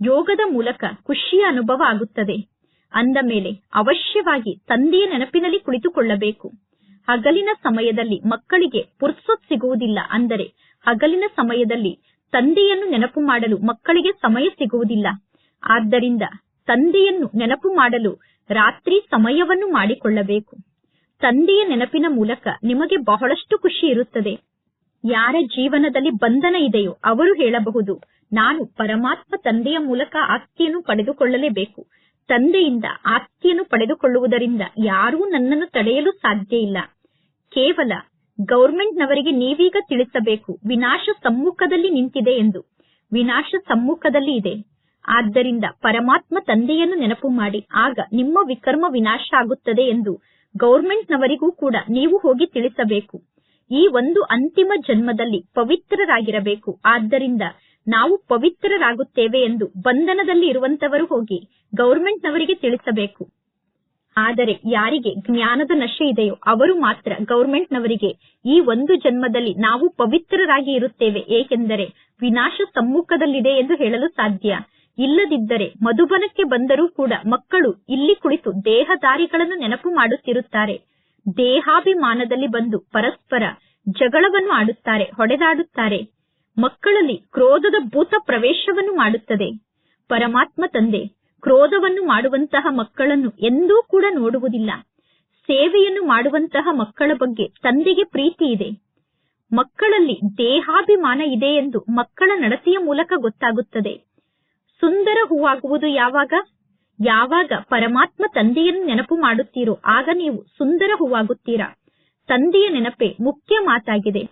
ಯೋಗದ ಮೂಲಕ ಖುಷಿಯ ಅನುಭವ ಆಗುತ್ತದೆ. ಅಂದ ಮೇಲೆ ಅವಶ್ಯವಾಗಿ ತಂದೆಯ ನೆನಪಿನಲ್ಲಿ ಕುಳಿತುಕೊಳ್ಳಬೇಕು. ಹಗಲಿನ ಸಮಯದಲ್ಲಿ ಮಕ್ಕಳಿಗೆ ಪುರ್ಸೊತ್ ಸಿಗುವುದಿಲ್ಲ ಅಂದರೆ ಹಗಲಿನ ಸಮಯದಲ್ಲಿ ತಂದೆಯನ್ನು ನೆನಪು ಮಾಡಲು ಮಕ್ಕಳಿಗೆ ಸಮಯ ಸಿಗುವುದಿಲ್ಲ. ಆದ್ದರಿಂದ ತಂದೆಯನ್ನು ನೆನಪು ಮಾಡಲು ರಾತ್ರಿ ಸಮಯವನ್ನು ಮಾಡಿಕೊಳ್ಳಬೇಕು. ತಂದೆಯ ನೆನಪಿನ ಮೂಲಕ ನಿಮಗೆ ಬಹಳಷ್ಟು ಖುಷಿ ಇರುತ್ತದೆ. ಯಾರ ಜೀವನದಲ್ಲಿ ಬಂಧನ ಇದೆಯೋ ಅವರು ಹೇಳಬಹುದು. ನಾನು ಪರಮಾತ್ಮ ತಂದೆಯ ಮೂಲಕ ಆಸ್ತಿಯನ್ನು ಪಡೆದುಕೊಳ್ಳಲೇಬೇಕು. ತಂದೆಯಿಂದ ಆಸ್ತಿಯನ್ನು ಪಡೆದುಕೊಳ್ಳುವುದರಿಂದ ಯಾರೂ ನನ್ನನ್ನು ತಡೆಯಲು ಸಾಧ್ಯ ಇಲ್ಲ. ಕೇವಲ ಗೌರ್ಮೆಂಟ್ನವರಿಗೆ ನೀವೀಗ ತಿಳಿಸಬೇಕು, ವಿನಾಶ ಸಮ್ಮುಖದಲ್ಲಿ ನಿಂತಿದೆ ಎಂದು. ವಿನಾಶ ಸಮ್ಮುಖದಲ್ಲಿ ಇದೆ. ಆದ್ದರಿಂದ ಪರಮಾತ್ಮ ತಂದೆಯನ್ನು ನೆನಪು ಮಾಡಿ, ಆಗ ನಿಮ್ಮ ವಿಕರ್ಮ ವಿನಾಶ ಆಗುತ್ತದೆ ಎಂದು ಗೌರ್ಮೆಂಟ್ನವರಿಗೂ ಕೂಡ ನೀವು ಹೋಗಿ ತಿಳಿಸಬೇಕು. ಈ ಒಂದು ಅಂತಿಮ ಜನ್ಮದಲ್ಲಿ ಪವಿತ್ರರಾಗಿರಬೇಕು. ಆದ್ದರಿಂದ ನಾವು ಪವಿತ್ರರಾಗುತ್ತೇವೆ ಎಂದು ಬಂಧನದಲ್ಲಿ ಇರುವಂತವರು ಹೋಗಿ ಗೌರ್ಮೆಂಟ್ನವರಿಗೆ ತಿಳಿಸಬೇಕು. ಆದರೆ ಯಾರಿಗೆ ಜ್ಞಾನದ ನಶೆ ಇದೆಯೋ ಅವರು ಮಾತ್ರ ಗೌರ್ಮೆಂಟ್ನವರಿಗೆ ಈ ಒಂದು ಜನ್ಮದಲ್ಲಿ ನಾವು ಪವಿತ್ರರಾಗಿ ಇರುತ್ತೇವೆ. ಏಕೆಂದರೆ ವಿನಾಶ ಸಮ್ಮುಖದಲ್ಲಿದೆ ಎಂದು ಹೇಳಲು ಸಾಧ್ಯ. ಇಲ್ಲದಿದ್ದರೆ ಮಧುಬನಕ್ಕೆ ಬಂದರೂ ಕೂಡ ಮಕ್ಕಳು ಇಲ್ಲಿ ಕುಳಿತು ದೇಹದಾರಿಗಳನ್ನು ನೆನಪು ಮಾಡುತ್ತಿರುತ್ತಾರೆ. ದೇಹಾಭಿಮಾನದಲ್ಲಿ ಬಂದು ಪರಸ್ಪರ ಜಗಳವನ್ನು ಆಡುತ್ತಾರೆ, ಹೊಡೆದಾಡುತ್ತಾರೆ. ಮಕ್ಕಳಲ್ಲಿ ಕ್ರೋಧದ ಭೂತ ಪ್ರವೇಶವನ್ನು ಮಾಡುತ್ತದೆ. ಪರಮಾತ್ಮ ತಂದೆ, ಕ್ರೋಧವನ್ನು ಮಾಡುವಂತಹ ಮಕ್ಕಳನ್ನು ಎಂದೂ ಕೂಡ ನೋಡುವುದಿಲ್ಲ. ಸೇವೆಯನ್ನು ಮಾಡುವಂತಹ ಮಕ್ಕಳ ಬಗ್ಗೆ ತಂದೆಗೆ ಪ್ರೀತಿ ಇದೆ. ಮಕ್ಕಳಲ್ಲಿ ದೇಹಾಭಿಮಾನ ಇದೆ ಎಂದು ಮಕ್ಕಳ ನಡತೆಯ ಮೂಲಕ ಗೊತ್ತಾಗುತ್ತದೆ. ಸುಂದರ ಹೂವಾಗುವುದು ಯಾವಾಗ? ಯಾವಾಗ ಪರಮಾತ್ಮ ತಂದೆಯನ್ನು ನೆನಪು ಮಾಡುತ್ತೀರೋ ಆಗ ನೀವು ಸುಂದರ ಹೂವಾಗುತ್ತೀರಾ ತಂದೆಯ ನೆನಪೇ ಮುಖ್ಯ ಮಾತಾಗಿದೆ.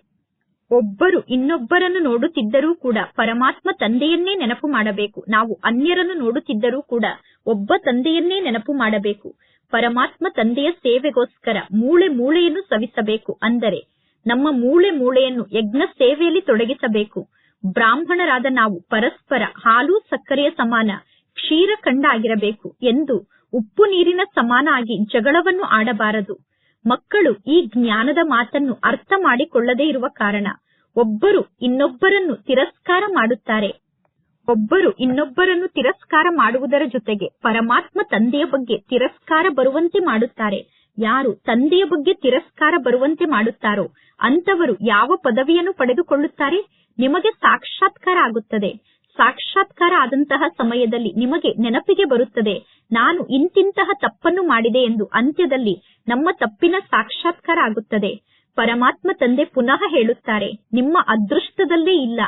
ಒಬ್ಬರು ಇನ್ನೊಬ್ಬರನ್ನು ನೋಡುತ್ತಿದ್ದರೂ ಕೂಡ ಪರಮಾತ್ಮ ತಂದೆಯನ್ನೇ ನೆನಪು ಮಾಡಬೇಕು. ನಾವು ಅನ್ಯರನ್ನು ನೋಡುತ್ತಿದ್ದರೂ ಕೂಡ ಒಬ್ಬ ತಂದೆಯನ್ನೇ ನೆನಪು ಮಾಡಬೇಕು. ಪರಮಾತ್ಮ ತಂದೆಯ ಸೇವೆಗೋಸ್ಕರ ಮೂಳೆ ಮೂಳೆಯನ್ನು ಸವಿಸಬೇಕು ಅಂದರೆ ನಮ್ಮ ಮೂಳೆ ಮೂಳೆಯನ್ನು ಯಜ್ಞ ಸೇವೆಯಲ್ಲಿ ತೊಡಗಿಸಬೇಕು. ಬ್ರಾಹ್ಮಣರಾದ ನಾವು ಪರಸ್ಪರ ಹಾಲು ಸಕ್ಕರೆಯ ಸಮಾನ ಕ್ಷೀರಖಂಡ ಆಗಿರಬೇಕು ಎಂದು ಉಪ್ಪು ನೀರಿನ ಸಮಾನ ಆಗಿ ಜಗಳವನ್ನು ಆಡಬಾರದು. ಮಕ್ಕಳು ಈ ಜ್ಞಾನದ ಮಾತನ್ನು ಅರ್ಥ ಮಾಡಿಕೊಳ್ಳದೇ ಇರುವ ಕಾರಣ ಒಬ್ಬರು ಇನ್ನೊಬ್ಬರನ್ನು ತಿರಸ್ಕಾರ ಮಾಡುತ್ತಾರೆ. ಒಬ್ಬರು ಇನ್ನೊಬ್ಬರನ್ನು ತಿರಸ್ಕಾರ ಮಾಡುವುದರ ಜೊತೆಗೆ ಪರಮಾತ್ಮ ತಂದೆಯ ಬಗ್ಗೆ ತಿರಸ್ಕಾರ ಬರುವಂತೆ ಮಾಡುತ್ತಾರೆ. ಯಾರು ತಂದೆಯ ಬಗ್ಗೆ ತಿರಸ್ಕಾರ ಬರುವಂತೆ ಮಾಡುತ್ತಾರೋ ಅಂತವರು ಯಾವ ಪದವಿಯನ್ನು ಪಡೆದುಕೊಳ್ಳುತ್ತಾರೆ? ನಿಮಗೆ ಸಾಕ್ಷಾತ್ಕಾರ ಆಗುತ್ತದೆ. ಸಾಕ್ಷಾತ್ಕಾರ ಆದಂತಹ ಸಮಯದಲ್ಲಿ ನಿಮಗೆ ನೆನಪಿಗೆ ಬರುತ್ತದೆ, ನಾನು ಇಂತಿಂತಹ ತಪ್ಪನ್ನು ಮಾಡಿದೆ ಎಂದು ಅಂತ್ಯದಲ್ಲಿ ನಮ್ಮ ತಪ್ಪಿನ ಸಾಕ್ಷಾತ್ಕಾರ ಆಗುತ್ತದೆ. ಪರಮಾತ್ಮ ತಂದೆ ಪುನಃ ಹೇಳುತ್ತಾರೆ, ನಿಮ್ಮ ಅದೃಷ್ಟದಲ್ಲೇ ಇಲ್ಲ,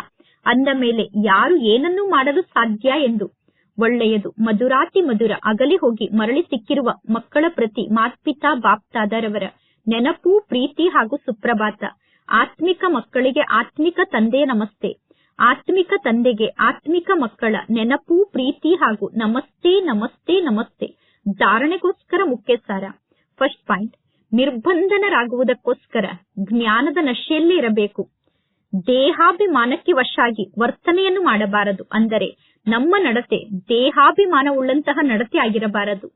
ಅಂದ ಮೇಲೆ ಯಾರು ಏನನ್ನೂ ಮಾಡಲು ಸಾಧ್ಯ ಎಂದು. ಒಳ್ಳೆಯದು, ಮಧುರಾತಿ ಮಧುರ, ಅಗಲಿ ಹೋಗಿ ಮರಳಿ ಸಿಕ್ಕಿರುವ ಮಕ್ಕಳ ಪ್ರತಿ ಮಾತ್ಪಿತಾ ಬಾಪ್ತಾದರವರ ನೆನಪು, ಪ್ರೀತಿ ಹಾಗೂ ಸುಪ್ರಭಾತ. ಆತ್ಮಿಕ ಮಕ್ಕಳಿಗೆ ಆತ್ಮಿಕ ತಂದೆಯ ನಮಸ್ತೆ. ಆತ್ಮಿಕ ತಂದೆಗೆ ಆತ್ಮಿಕ ಮಕ್ಕಳ ನೆನಪು, ಪ್ರೀತಿ ಹಾಗೂ ನಮಸ್ತೆ ನಮಸ್ತೆ ನಮಸ್ತೆ. ಧಾರಣೆಗೋಸ್ಕರ ಮುಖ್ಯ ಸಾರ ಫಸ್ಟ್ ಪಾಯಿಂಟ್ ನಿರ್ಬಂಧನರಾಗುವುದಕ್ಕೋಸ್ಕರ ಜ್ಞಾನದ ನಶೆಯಲ್ಲೇ ಇರಬೇಕು. ದೇಹಾಭಿಮಾನಕ್ಕೆ ವಶಾಗಿ ವರ್ತನೆಯನ್ನು ಮಾಡಬಾರದು. ಅಂದರೆ ನಮ್ಮ ನಡತೆ ದೇಹಾಭಿಮಾನವುಳ್ಳಂತಹ ನಡತೆ ಆಗಿರಬಾರದು.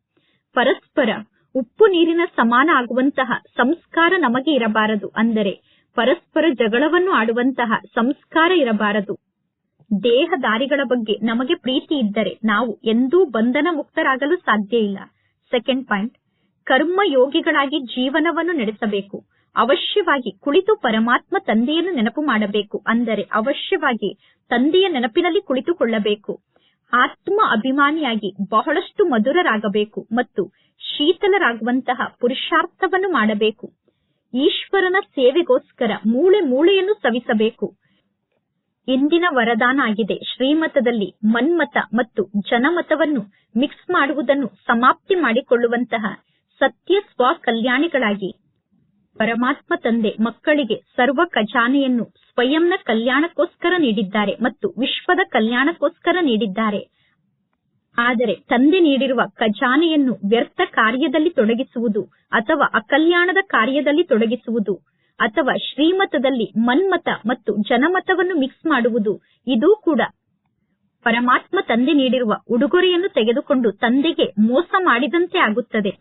ಪರಸ್ಪರ ಉಪ್ಪು ನೀರಿನ ಸಮಾನ ಆಗುವಂತಹ ಸಂಸ್ಕಾರ ನಮಗೆ ಇರಬಾರದು. ಅಂದರೆ ಪರಸ್ಪರ ಜಗಳವನ್ನು ಆಡುವಂತಹ ಸಂಸ್ಕಾರ ಇರಬಾರದು. ದೇಹದಾರಿಗಳ ಬಗ್ಗೆ ನಮಗೆ ಪ್ರೀತಿ ಇದ್ದರೆ ನಾವು ಎಂದೂ ಬಂಧನ ಮುಕ್ತರಾಗಲು ಸಾಧ್ಯ ಇಲ್ಲ. ಸೆಕೆಂಡ್ ಪಾಯಿಂಟ್ ಕರ್ಮಯೋಗಿಗಳಾಗಿ ಜೀವನವನ್ನು ನಡೆಸಬೇಕು. ಅವಶ್ಯವಾಗಿ ಕುಳಿತು ಪರಮಾತ್ಮ ತಂದೆಯನ್ನು ನೆನಪು ಮಾಡಬೇಕು. ಅಂದರೆ ಅವಶ್ಯವಾಗಿ ತಂದೆಯ ನೆನಪಿನಲ್ಲಿ ಕುಳಿತುಕೊಳ್ಳಬೇಕು. ಆತ್ಮ ಅಭಿಮಾನಿಯಾಗಿ ಬಹಳಷ್ಟು ಮಧುರರಾಗಬೇಕು ಮತ್ತು ಶೀತಲರಾಗುವಂತಹ ಪುರುಷಾರ್ಥವನ್ನು ಮಾಡಬೇಕು. ಈಶ್ವರನ ಸೇವೆಗೋಸ್ಕರ ಮೂಳೆ ಮೂಳೆಯನ್ನು ಸವಿಸಬೇಕು. ಇಂದಿನ ವರದಾನ ಆಗಿದೆ. ಶ್ರೀಮತದಲ್ಲಿ ಮನ್ಮತ ಮತ್ತು ಜನಮತವನ್ನು ಮಿಕ್ಸ್ ಮಾಡುವುದನ್ನು ಸಮಾಪ್ತಿ ಮಾಡಿಕೊಳ್ಳುವಂತಹ ಸತ್ಯ ಸ್ವ ಕಲ್ಯಾಣಿಗಳಾಗಿ ಪರಮಾತ್ಮ ತಂದೆ ಮಕ್ಕಳಿಗೆ ಸರ್ವ ಖಜಾನೆಯನ್ನು ಸ್ವಯಂನ ಕಲ್ಯಾಣಕ್ಕೋಸ್ಕರ ನೀಡಿದ್ದಾರೆ ಮತ್ತು ವಿಶ್ವದ ಕಲ್ಯಾಣಕ್ಕೋಸ್ಕರ ನೀಡಿದ್ದಾರೆ. ಆದರೆ ತಂದೆ ನೀಡಿರುವ ಖಜಾನೆಯನ್ನು ವ್ಯರ್ಥ ಕಾರ್ಯದಲ್ಲಿ ತೊಡಗಿಸುವುದು ಅಥವಾ ಅಕಲ್ಯಾಣದ ಕಾರ್ಯದಲ್ಲಿ ತೊಡಗಿಸುವುದು ಅಥವಾ ಶ್ರೀಮತದಲ್ಲಿ ಮನ್ಮತ ಮತ್ತು ಜನಮತವನ್ನು ಮಿಕ್ಸ್ ಮಾಡುವುದು, ಇದೂ ಕೂಡ ಪರಮಾತ್ಮ ತಂದೆ ನೀಡಿರುವ ಉಡುಗೊರೆಯನ್ನು ತೆಗೆದುಕೊಂಡು ತಂದೆಗೆ ಮೋಸ ಮಾಡಿದಂತೆ ಆಗುತ್ತದೆ.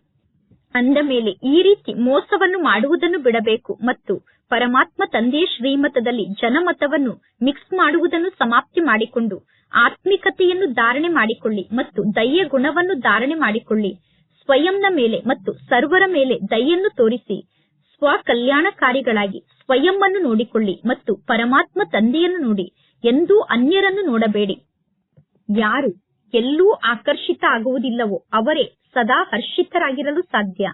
ಅಂದ ಮೇಲೆ ಈ ರೀತಿ ಮೋಸವನ್ನು ಮಾಡುವುದನ್ನು ಬಿಡಬೇಕು ಮತ್ತು ಪರಮಾತ್ಮ ತಂದೆಯ ಶ್ರೀಮತದಲ್ಲಿ ಜನಮತವನ್ನು ಮಿಕ್ಸ್ ಮಾಡುವುದನ್ನು ಸಮಾಪ್ತಿ ಮಾಡಿಕೊಂಡು ಆತ್ಮಿಕತೆಯನ್ನು ಧಾರಣೆ ಮಾಡಿಕೊಳ್ಳಿ ಮತ್ತು ದಯ್ಯ ಗುಣವನ್ನು ಧಾರಣೆ ಮಾಡಿಕೊಳ್ಳಿ. ಸ್ವಯಂನ ಮೇಲೆ ಮತ್ತು ಸರ್ವರ ಮೇಲೆ ದಯ್ಯನ್ನು ತೋರಿಸಿ. ಸ್ವ ಕಲ್ಯಾಣಕಾರಿಗಳಾಗಿ ಸ್ವಯಂ ಅನ್ನು ನೋಡಿಕೊಳ್ಳಿ ಮತ್ತು ಪರಮಾತ್ಮ ತಂದೆಯನ್ನು ನೋಡಿ. ಎಂದೂ ಅನ್ಯರನ್ನು ನೋಡಬೇಡಿ. ಯಾರು ಎಲ್ಲೂ ಆಕರ್ಷಿತ ಆಗುವುದಿಲ್ಲವೋ ಅವರೇ ಸದಾ ಹರ್ಷಿತರಾಗಿರಲು ಸಾಧ್ಯ.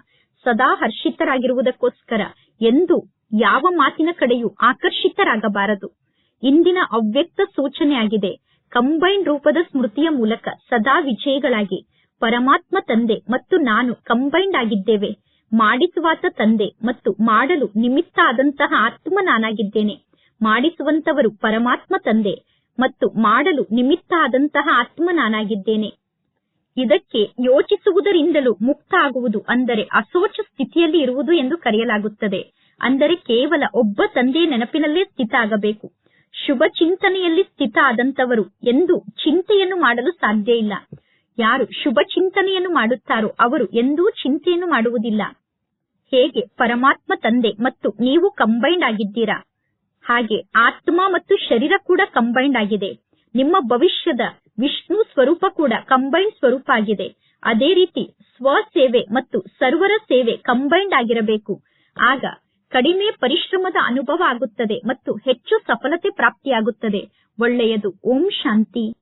ಸದಾ ಹರ್ಷಿತರಾಗಿರುವುದಕ್ಕೋಸ್ಕರ ಎಂದು ಯಾವ ಮಾತಿನ ಕಡೆಯೂ ಆಕರ್ಷಿತರಾಗಬಾರದು. ಇಂದಿನ ಅವ್ಯಕ್ತ ಸೂಚನೆಯಾಗಿದೆ. ಕಂಬೈನ್ ರೂಪದ ಸ್ಮೃತಿಯ ಮೂಲಕ ಸದಾ ವಿಜಯಗಳಾಗಿ, ಪರಮಾತ್ಮ ತಂದೆ ಮತ್ತು ನಾನು ಕಂಬೈನ್ಡ್ ಆಗಿದ್ದೇವೆ. ಮಾಡಿಸುವಾತ ತಂದೆ ಮತ್ತು ಮಾಡಲು ನಿಮಿತ್ತ ಆದಂತಹ ಆತ್ಮ ನಾನಾಗಿದ್ದೇನೆ ಮಾಡಿಸುವಂತವರು ಪರಮಾತ್ಮ ತಂದೆ ಮತ್ತು ಮಾಡಲು ನಿಮಿತ್ತ ಆದಂತಹ ಆತ್ಮ ನಾನಾಗಿದ್ದೇನೆ ಇದಕ್ಕೆ ಯೋಚಿಸುವುದರಿಂದಲೂ ಮುಕ್ತ ಆಗುವುದು ಅಂದರೆ ಅಸೋಚ ಸ್ಥಿತಿಯಲ್ಲಿ ಇರುವುದು ಎಂದು ಕರೆಯಲಾಗುತ್ತದೆ. ಅಂದರೆ ಕೇವಲ ಒಬ್ಬ ತಂದೆಯ ನೆನಪಿನಲ್ಲೇ ಸ್ಥಿತ ಆಗಬೇಕು. ಶುಭ ಚಿಂತನೆಯಲ್ಲಿ ಸ್ಥಿತ ಆದಂತವರು ಎಂದು ಚಿಂತೆಯನ್ನು ಮಾಡಲು ಸಾಧ್ಯ ಇಲ್ಲ. ಯಾರು ಶುಭ ಚಿಂತನೆಯನ್ನು ಮಾಡುತ್ತಾರೋ ಅವರು ಎಂದೂ ಚಿಂತೆಯನ್ನು ಮಾಡುವುದಿಲ್ಲ. ಹೇಗೆ ಪರಮಾತ್ಮ ತಂದೆ ಮತ್ತು ನೀವು ಕಂಬೈಂಡ್ ಆಗಿದ್ದೀರಾ? ಹಾಗೆ ಆತ್ಮ ಮತ್ತು ಶರೀರ ಕೂಡ ಕಂಬೈಂಡ್ ಆಗಿದೆ. ನಿಮ್ಮ ಭವಿಷ್ಯದ ವಿಷ್ಣು ಸ್ವರೂಪ ಕೂಡ ಕಂಬೈಂಡ್ ಸ್ವರೂಪ ಆಗಿದೆ. ಅದೇ ರೀತಿ ಸ್ವ ಸೇವೆ ಮತ್ತು ಸರ್ವರ ಸೇವೆ ಕಂಬೈಂಡ್ ಆಗಿರಬೇಕು. ಆಗ ಕಡಿಮೆ ಪರಿಶ್ರಮದ ಅನುಭವ ಆಗುತ್ತದೆ ಮತ್ತು ಹೆಚ್ಚು ಸಫಲತೆ ಪ್ರಾಪ್ತಿಯಾಗುತ್ತದೆ. ಒಳ್ಳೆಯದು. ಓಂ ಶಾಂತಿ.